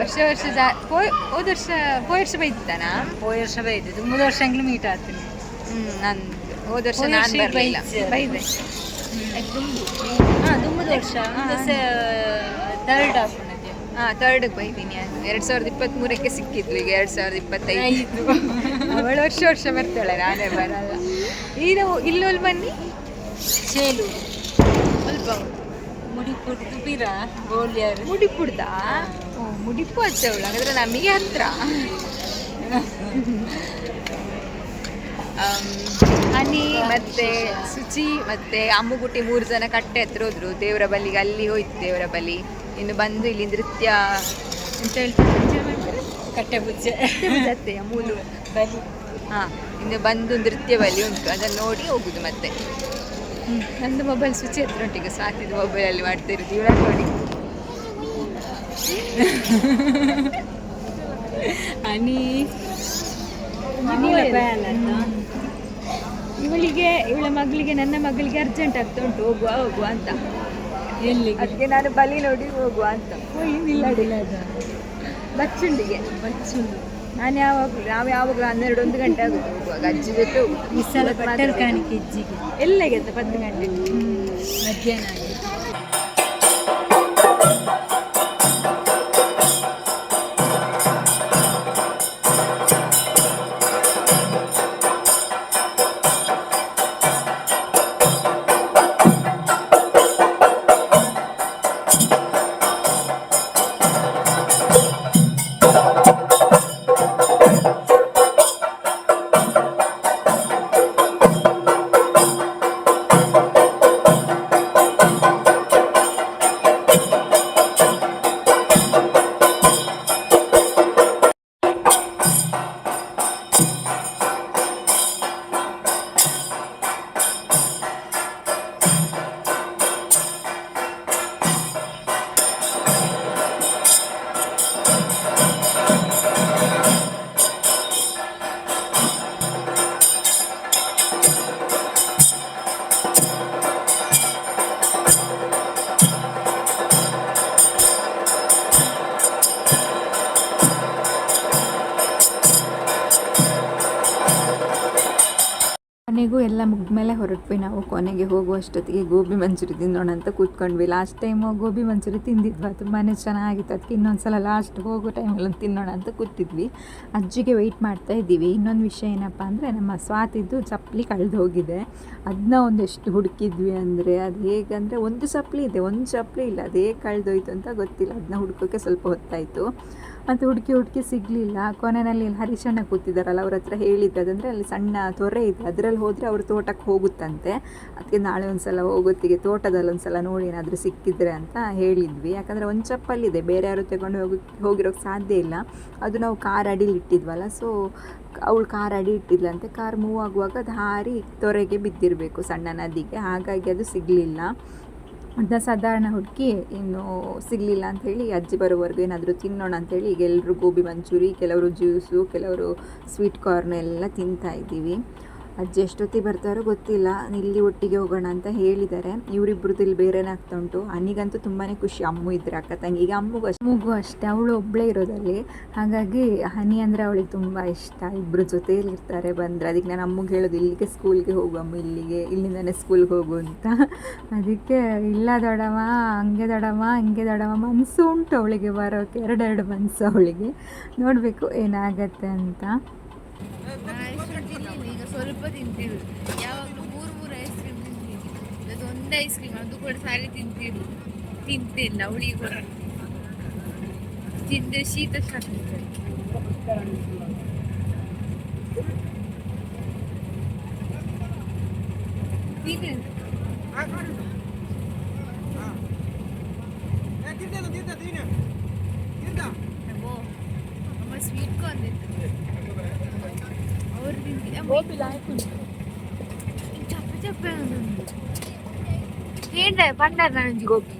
Speaker 1: ವರ್ಷ ವರ್ಷ ಜಾ ಹೋದ ವರ್ಷ ಹೋದ ವರ್ಷ ಬೈತಾನಾ
Speaker 4: ಹೋದ ವರ್ಷ ಬೈದಿದ್ದು ಮೂರು ವರ್ಷ ಹಂಗ್ಲು ಮೀಟ್ ಆಗ್ತೀನಿ.
Speaker 1: ಹ್ಮ್ ನಾನು ಹೋದ ವರ್ಷ ನಾನು ಬರಲಿಲ್ಲ. ಬೈದೆ
Speaker 4: ಹಾಂ ತುಂಬ ವರ್ಷ ಥರ್ಡ್ ಆಫ್
Speaker 1: ಹಾಂ ತರ್ಡ್ಗೆ ಬೈತೀನಿ ನಾನು. ಎರಡು ಸಾವಿರದ ಇಪ್ಪತ್ತ್ಮೂರಕ್ಕೆ ಸಿಕ್ಕಿದ್ಲು ಈಗ ಎರಡು ಸಾವಿರದ ಇಪ್ಪತ್ತೈದು. ಅವಳು ವರ್ಷ ವರ್ಷ ಬರ್ತಾಳೆ ನಾನೇ ಬರಲ್ಲ. ಇದು ಇಲ್ಲೊಲ್ ಬನ್ನಿ.
Speaker 4: ಚೇಲು.
Speaker 1: ಸ್ವಲ್ಪ
Speaker 4: ಮುಡಿ ಕುಡ್ದು ಬೀರ ಗೋಲಿಯರ್.
Speaker 1: ಮುಡಿಪುಡ್ದ ಓ ಮುಡಿಪು ಹಚ್ಚವಳು ಹಾಗಾದ್ರೆ ನಮಗೆ ಹತ್ರ. ಹನಿ ಮತ್ತೆ ಶುಚಿ ಮತ್ತೆ ಅಮ್ಮುಗುಟ್ಟಿ ಮೂರು ಜನ ಕಟ್ಟೆ ಹತ್ರ ಹೋದ್ರು ದೇವರ ಬಲಿಗೆ ಅಲ್ಲಿ ಹೋಯ್ತು ದೇವರ ಬಲಿ. ಇನ್ನು ಬಂದು ಇಲ್ಲಿ ನೃತ್ಯ ಎಂತ ಹೇಳ್ತಾರೆ?
Speaker 4: ಕಟ್ಟೆ ಬುಜ್ಜೆ
Speaker 1: ಅತ್ತೆಯ ಮೂಲು.
Speaker 4: ಬಲಿ
Speaker 1: ಹಾಂ ಇನ್ನು ಬಂದು ನೃತ್ಯ ಬಲಿ ಉಂಟು. ಅದನ್ನು ನೋಡಿ ಹೋಗುದು ಮತ್ತೆ. ನಂದು ಮೊಬೈಲ್ ಸ್ವಿಚ್ ಹತ್ರ ಈಗ. ಸಾಕಿದು ಮೊಬೈಲಲ್ಲಿ ಮಾಡ್ತಾ ಇರುದು. ಇವಳ ನೋಡಿ.
Speaker 4: ಅನಿ
Speaker 1: ಇವಳಿಗೆ ಇವಳ ಮಗಳಿಗೆ ನನ್ನ ಮಗಳಿಗೆ ಅರ್ಜೆಂಟ್ ಆಗ್ತಾ ಉಂಟು. ಹೋಗುವ ಹೋಗುವ ಅಂತ. ಅದಕ್ಕೆ ನಾನು ಬಲಿ ನೋಡಿ ಹೋಗುವ ಅಂತ. ಬಚ್ಚುಂಡಿಗೆ.
Speaker 4: ಬಚ್ಚುಂಡು.
Speaker 1: ನಾನು ಯಾವಾಗ ನಾವು ಯಾವಾಗ ಹನ್ನೆರಡು ಒಂದು ಗಂಟೆ ಆಗುತ್ತೆ ಹೋಗುವಾಗ ಅಜ್ಜಿ ಜೊತೆ ಹೋಗುದು.
Speaker 4: ಈ ಸಲ ಬಟ್ಟಲ್ ಕಾಣಿಕೆ ಅಜ್ಜಿಗೆ
Speaker 1: ಎಲ್ಲಿಗೆ ಅಂತ ಪತ್ತು ಗಂಟೆ.
Speaker 4: ಮಧ್ಯಾಹ್ನ
Speaker 2: ಕೊನೆಗೂ ಮೇಲೆ ಹೊರಟ್ವಿ ನಾವು ಕೊನೆಗೆ ಹೋಗುವಷ್ಟೊತ್ತಿಗೆ ಗೋಬಿ ಮಂಚೂರಿ ತಿನ್ನೋಣ ಅಂತ ಕೂತ್ಕೊಂಡ್ವಿ. ಲಾಸ್ಟ್ ಟೈಮು ಗೋಬಿ ಮಂಚೂರಿ ತಿಂದಿದ್ವಿ? ತುಂಬಾ ಚೆನ್ನಾಗಿತ್ತು. ಅದಕ್ಕೆ ಇನ್ನೊಂದ್ಸಲ ಲಾಸ್ಟ್ ಹೋಗೋ ಟೈಮಲ್ಲಿ ತಿನ್ನೋಣ ಅಂತ ಕೂತಿದ್ವಿ. ಅಜ್ಜಿಗೆ ವೆಯ್ಟ್ ಮಾಡ್ತಾ ಇದ್ದೀವಿ. ಇನ್ನೊಂದು ವಿಷಯ ಏನಪ್ಪ ಅಂದರೆ ನಮ್ಮ ಸ್ವಾತಿದ್ದು ಚಪ್ಪಲಿ ಕಳೆದು ಹೋಗಿದೆ. ಅದನ್ನ ಒಂದೆಷ್ಟು ಹುಡುಕಿದ್ವಿ ಅಂದರೆ ಅದು ಹೇಗಂದರೆ ಒಂದು ಚಪ್ಪಲಿ ಇದೆ. ಒಂದು ಚಪ್ಪಲಿ ಇಲ್ಲ. ಅದು ಹೇಗೆ ಕಳೆದೋಯ್ತು ಅಂತ ಗೊತ್ತಿಲ್ಲ. ಅದನ್ನ ಹುಡುಕೋಕ್ಕೆ ಸ್ವಲ್ಪ ಹೊತ್ತಾಯಿತು. ಮತ್ತು ಹುಡುಕಿ ಹುಡುಕಿ ಸಿಗಲಿಲ್ಲ. ಕೊನೆಯಲ್ಲಿ ಇಲ್ಲಿ ಹರೀಶಣ್ಣ ಕೂತಿದ್ದಾರಲ್ಲ, ಅವ್ರ ಹತ್ರ ಹೇಳಿದ್ದು ಅದಂದರೆ ಅಲ್ಲಿ ಸಣ್ಣ ತೊರೆ ಇದೆ. ಅದರಲ್ಲಿ ಹೋದರೆ ಅವ್ರ ತೋಟಕ್ಕೆ ಹೋಗುತ್ತಂತೆ. ಅದಕ್ಕೆ ನಾಳೆ ಒಂದು ಸಲ ಹೋಗೊತ್ತಿಗೆ ತೋಟದಲ್ಲಿ ಒಂದು ಸಲ ನೋಡಿ ಏನಾದರೂ ಸಿಕ್ಕಿದ್ರೆ ಅಂತ ಹೇಳಿದ್ವಿ. ಯಾಕಂದರೆ ಒಂದು ಚಪ್ಪಲ್ಲಿದೆ, ಬೇರೆ ಯಾರು ತಗೊಂಡು ಹೋಗಿ ಹೋಗಿರೋಕ್ಕೆ ಸಾಧ್ಯ ಇಲ್ಲ. ಅದು ನಾವು ಕಾರ್ ಅಡಿಲಿ ಇಟ್ಟಿದ್ವಲ್ಲ, ಸೊ ಅವಳು ಕಾರ್ ಅಡಿ ಇಟ್ಟಿದ್ಲಂತೆ. ಕಾರ್ ಮೂವ್ ಆಗುವಾಗ ಅದು ಹಾರಿ ತೊರೆಗೆ ಬಿದ್ದಿರಬೇಕು ಸಣ್ಣ ನದಿಗೆ. ಹಾಗಾಗಿ ಅದು ಸಿಗಲಿಲ್ಲ. ಅದನ್ನ ಸಾಧಾರಣ ಹುಡುಕಿ, ಇನ್ನು ಸಿಗಲಿಲ್ಲ ಅಂಥೇಳಿ ಅಜ್ಜಿ ಬರೋವರೆಗೂ ಏನಾದರೂ ತಿನ್ನೋಣ ಅಂಥೇಳಿ ಈಗ ಎಲ್ಲರೂ ಗೋಬಿ ಮಂಚೂರಿ, ಕೆಲವರು ಜ್ಯೂಸು, ಕೆಲವರು ಸ್ವೀಟ್ ಕಾರ್ನ್ ಎಲ್ಲ ತಿಂತಾ ಇದ್ದೀವಿ. ಅಜ್ಜಿ ಎಷ್ಟೊತ್ತಿಗೆ ಬರ್ತಾರೋ ಗೊತ್ತಿಲ್ಲ. ಇಲ್ಲಿ ಒಟ್ಟಿಗೆ ಹೋಗೋಣ ಅಂತ ಹೇಳಿದ್ದಾರೆ. ಇವರಿಬ್ರದ್ದು ಇಲ್ಲಿ ಬೇರೆನೇ ಆಗ್ತಾ ಉಂಟು. ಅನಿಗಂತೂ ತುಂಬಾ ಖುಷಿ. ಅಮ್ಮು ಇದ್ರೆ ಅಕ್ಕ ಈಗ ಅಮ್ಮಗೂ ಅಷ್ಟು. ಮಗು ಅಷ್ಟೇ. ಅವಳು ಒಬ್ಬಳೇ ಇರೋದಲ್ಲಿ. ಹಾಗಾಗಿ ಹನಿ ಅಂದರೆ ಅವಳಿಗೆ ತುಂಬ ಇಷ್ಟ. ಇಬ್ಬರು ಜೊತೆಯಲ್ಲಿ ಇರ್ತಾರೆ ಬಂದರೆ. ಅದಕ್ಕೆ ನಾನು ಅಮ್ಮಗೆ ಹೇಳೋದು, ಇಲ್ಲಿಗೆ ಸ್ಕೂಲ್ಗೆ ಹೋಗು ಅಮ್ಮ, ಇಲ್ಲಿಗೆ, ಇಲ್ಲಿಂದನೇ ಸ್ಕೂಲ್ಗೆ ಹೋಗು ಅಂತ. ಅದಕ್ಕೆ ಇಲ್ಲ ದೊಡವ ಹಂಗೆ ದೊಡವ ಹಂಗೆ ದೊಡವ ಮನಸ್ಸು ಉಂಟು ಅವಳಿಗೆ ಬರೋಕ್ಕೆ ಎರಡೆರಡು ಮನಸ್ಸು ಅವಳಿಗೆ. ನೋಡಬೇಕು ಏನಾಗತ್ತೆ ಅಂತ.
Speaker 5: ಈಗ ಸ್ವಲ್ಪ ತಿಂತೀವಿ. ಯಾವಾಗಲೂ ಮೂರು ಮೂರು ಐಸ್ ಕ್ರೀಮ್ ತಿಂತೀವಿ. ಅದು ಒಂದು ಐಸ್ ಕ್ರೀಮ್, ಅದು ಕೂಡ ಸಾರಿ ತಿಂತೀವಿ. ತಿಂತಿಲ್ಲ ಅವಳಿಗೆ ಕೂಡ ತಿಂದ್ರೆ ಶೀತ ಕಾರ್ನ್ ಅವ್ರು ತಿಂತಿಲ್ಲ ಚಪ್ಪ ಚಪ್ಪ ఏంట పండారు నుంచి గోపి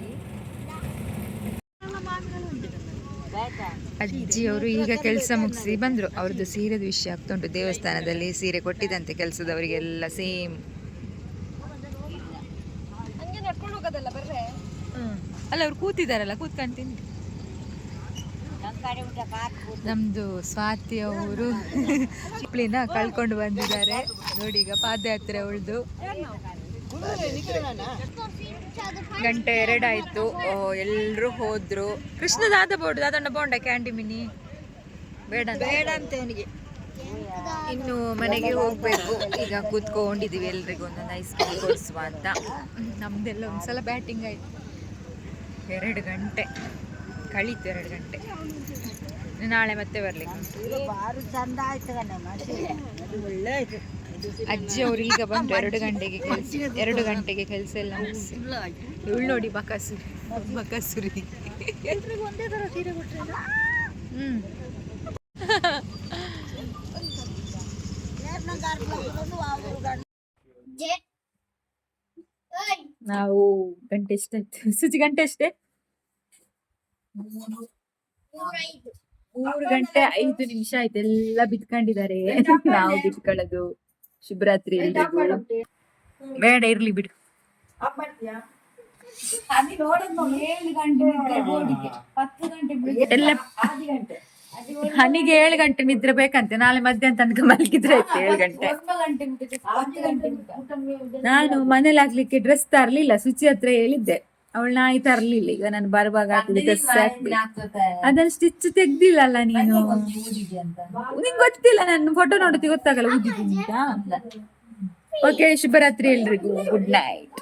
Speaker 1: ಅಜ್ಜಿಯವರು ಈಗ ಕೆಲಸ ಮುಗಿಸಿ ಬಂದರು ಅವ್ರದ್ದು ಸೀರೆದು ವಿಷಯ ಆಗ್ತಾ ಉಂಟು ದೇವಸ್ಥಾನದಲ್ಲಿ ಸೀರೆ ಕೊಟ್ಟಿದ್ದಂತೆ ಕೆಲಸದವರಿಗೆಲ್ಲ ಸೇಮ್ ಅಲ್ಲ ಅವ್ರು ಕೂತಿದಾರಲ್ಲ ಕೂತ್ಕೊಂಡು ತಿಂದು ನಮ್ದು ಸ್ವಾತಿ ಅವರು ಚಿಪ್ಲಿನ ಕಳ್ಕೊಂಡು ಬಂದಿದ್ದಾರೆ. ನೋಡಿ ಈಗ ಪಾದಯಾತ್ರೆ ಉಳಿದು. ಗಂಟೆ ಎರಡಾಯ್ತು ಎಲ್ಲರೂ ಹೋದ್ರು. ಕೃಷ್ಣ ದಾದ ಬೋರ್ಡ್ ದಾದಣ್ಣ ಬೋಂಡ ಕ್ಯಾಂಡಿ ಮಿನಿ. ಬೇಡ ಬೇಡ ಅಂತ ಅವನಿಗೆ. ಇನ್ನು ಮನೆಗೆ ಹೋಗ್ಬೇಕು. ಈಗ ಕೂತ್ಕೊಂಡಿದೀವಿ ಎಲ್ರಿಗೂ ಒಂದೊಂದು ಐಸ್ ಕ್ರೀಮ್ ಕೊಡಿಸುವ ಅಂತ. ನಮ್ದೆಲ್ಲ ಒಂದ್ಸಲ ಬ್ಯಾಟಿಂಗ್ ಆಯ್ತು. ಎರಡು ಗಂಟೆ. ಕಳೀತು ಎರಡು ಗಂಟೆ. ನಾಳೆ ಮತ್ತೆ ಬರ್ಲಿಕ್ಕೆ ಅಜ್ಜಿ ಅವ್ರು ಈಗ ಬಂದು ಎರಡು ಗಂಟೆಗೆ ಕೆಲಸ ಎರಡು ಗಂಟೆಗೆ ಕೆಲಸ ಎಲ್ಲ ಇವಳು ನೋಡಿ ಬಕಾಸುರಿ. ಬಕಾಸುರಿ. ಹ್ಮ್. ನಾವು ಗಂಟೆ ಎಷ್ಟಾಯ್ತು ಸುಜಿ ಗಂಟೆ ಎಷ್ಟೇ? ಮೂರು ಗಂಟೆ ಐದು ನಿಮಿಷ ಆಯ್ತು, ಎಲ್ಲ ಬಿಟ್ಕೊಂಡಿದ್ದಾರೆ ನಾವು ಬಿತ್ಕೊಳ್ಳೋದು ಶಿವರಾತ್ರಿ ಬೇಡ, ಇರ್ಲಿ ಬಿಡು. ಎಲ್ಲ ಹನಿಗೆ ಏಳು ಗಂಟೆ ನಿದ್ರೆ ಬೇಕಂತೆ. ನಾಳೆ ಮಧ್ಯಾಹ್ನ ತನಕ ಮಲಗಿದ್ರೆ ಆಯ್ತು ಏಳು ಗಂಟೆ. ನಾನು ಮನೇಲಿ ಆಗ್ಲಿಕ್ಕೆ ಡ್ರೆಸ್ ತರ್ಲಿಲ್ಲ, ಶುಚಿ ಹತ್ರ ಹೇಳಿದ್ದೆ. ಅವಳು ನಾಯಿ ತರ್ಲಿಲ್ಲ. ಈಗ ನಾನು ಬರುವಾಗ ಅದನ್ನ ಸ್ಟಿಚ್ ತೆಗ್ದಿಲ್ಲಲ್ಲ ನೀನು? ನಿಂಗೆ ಗೊತ್ತಿಲ್ಲ ನಾನು ಫೋಟೋ ನೋಡುತ್ತೆ ಗೊತ್ತಾಗಲ್ಲ ಓಕೆ ಶುಭರಾತ್ರಿ ಎಲ್ರಿಗೂ. Good night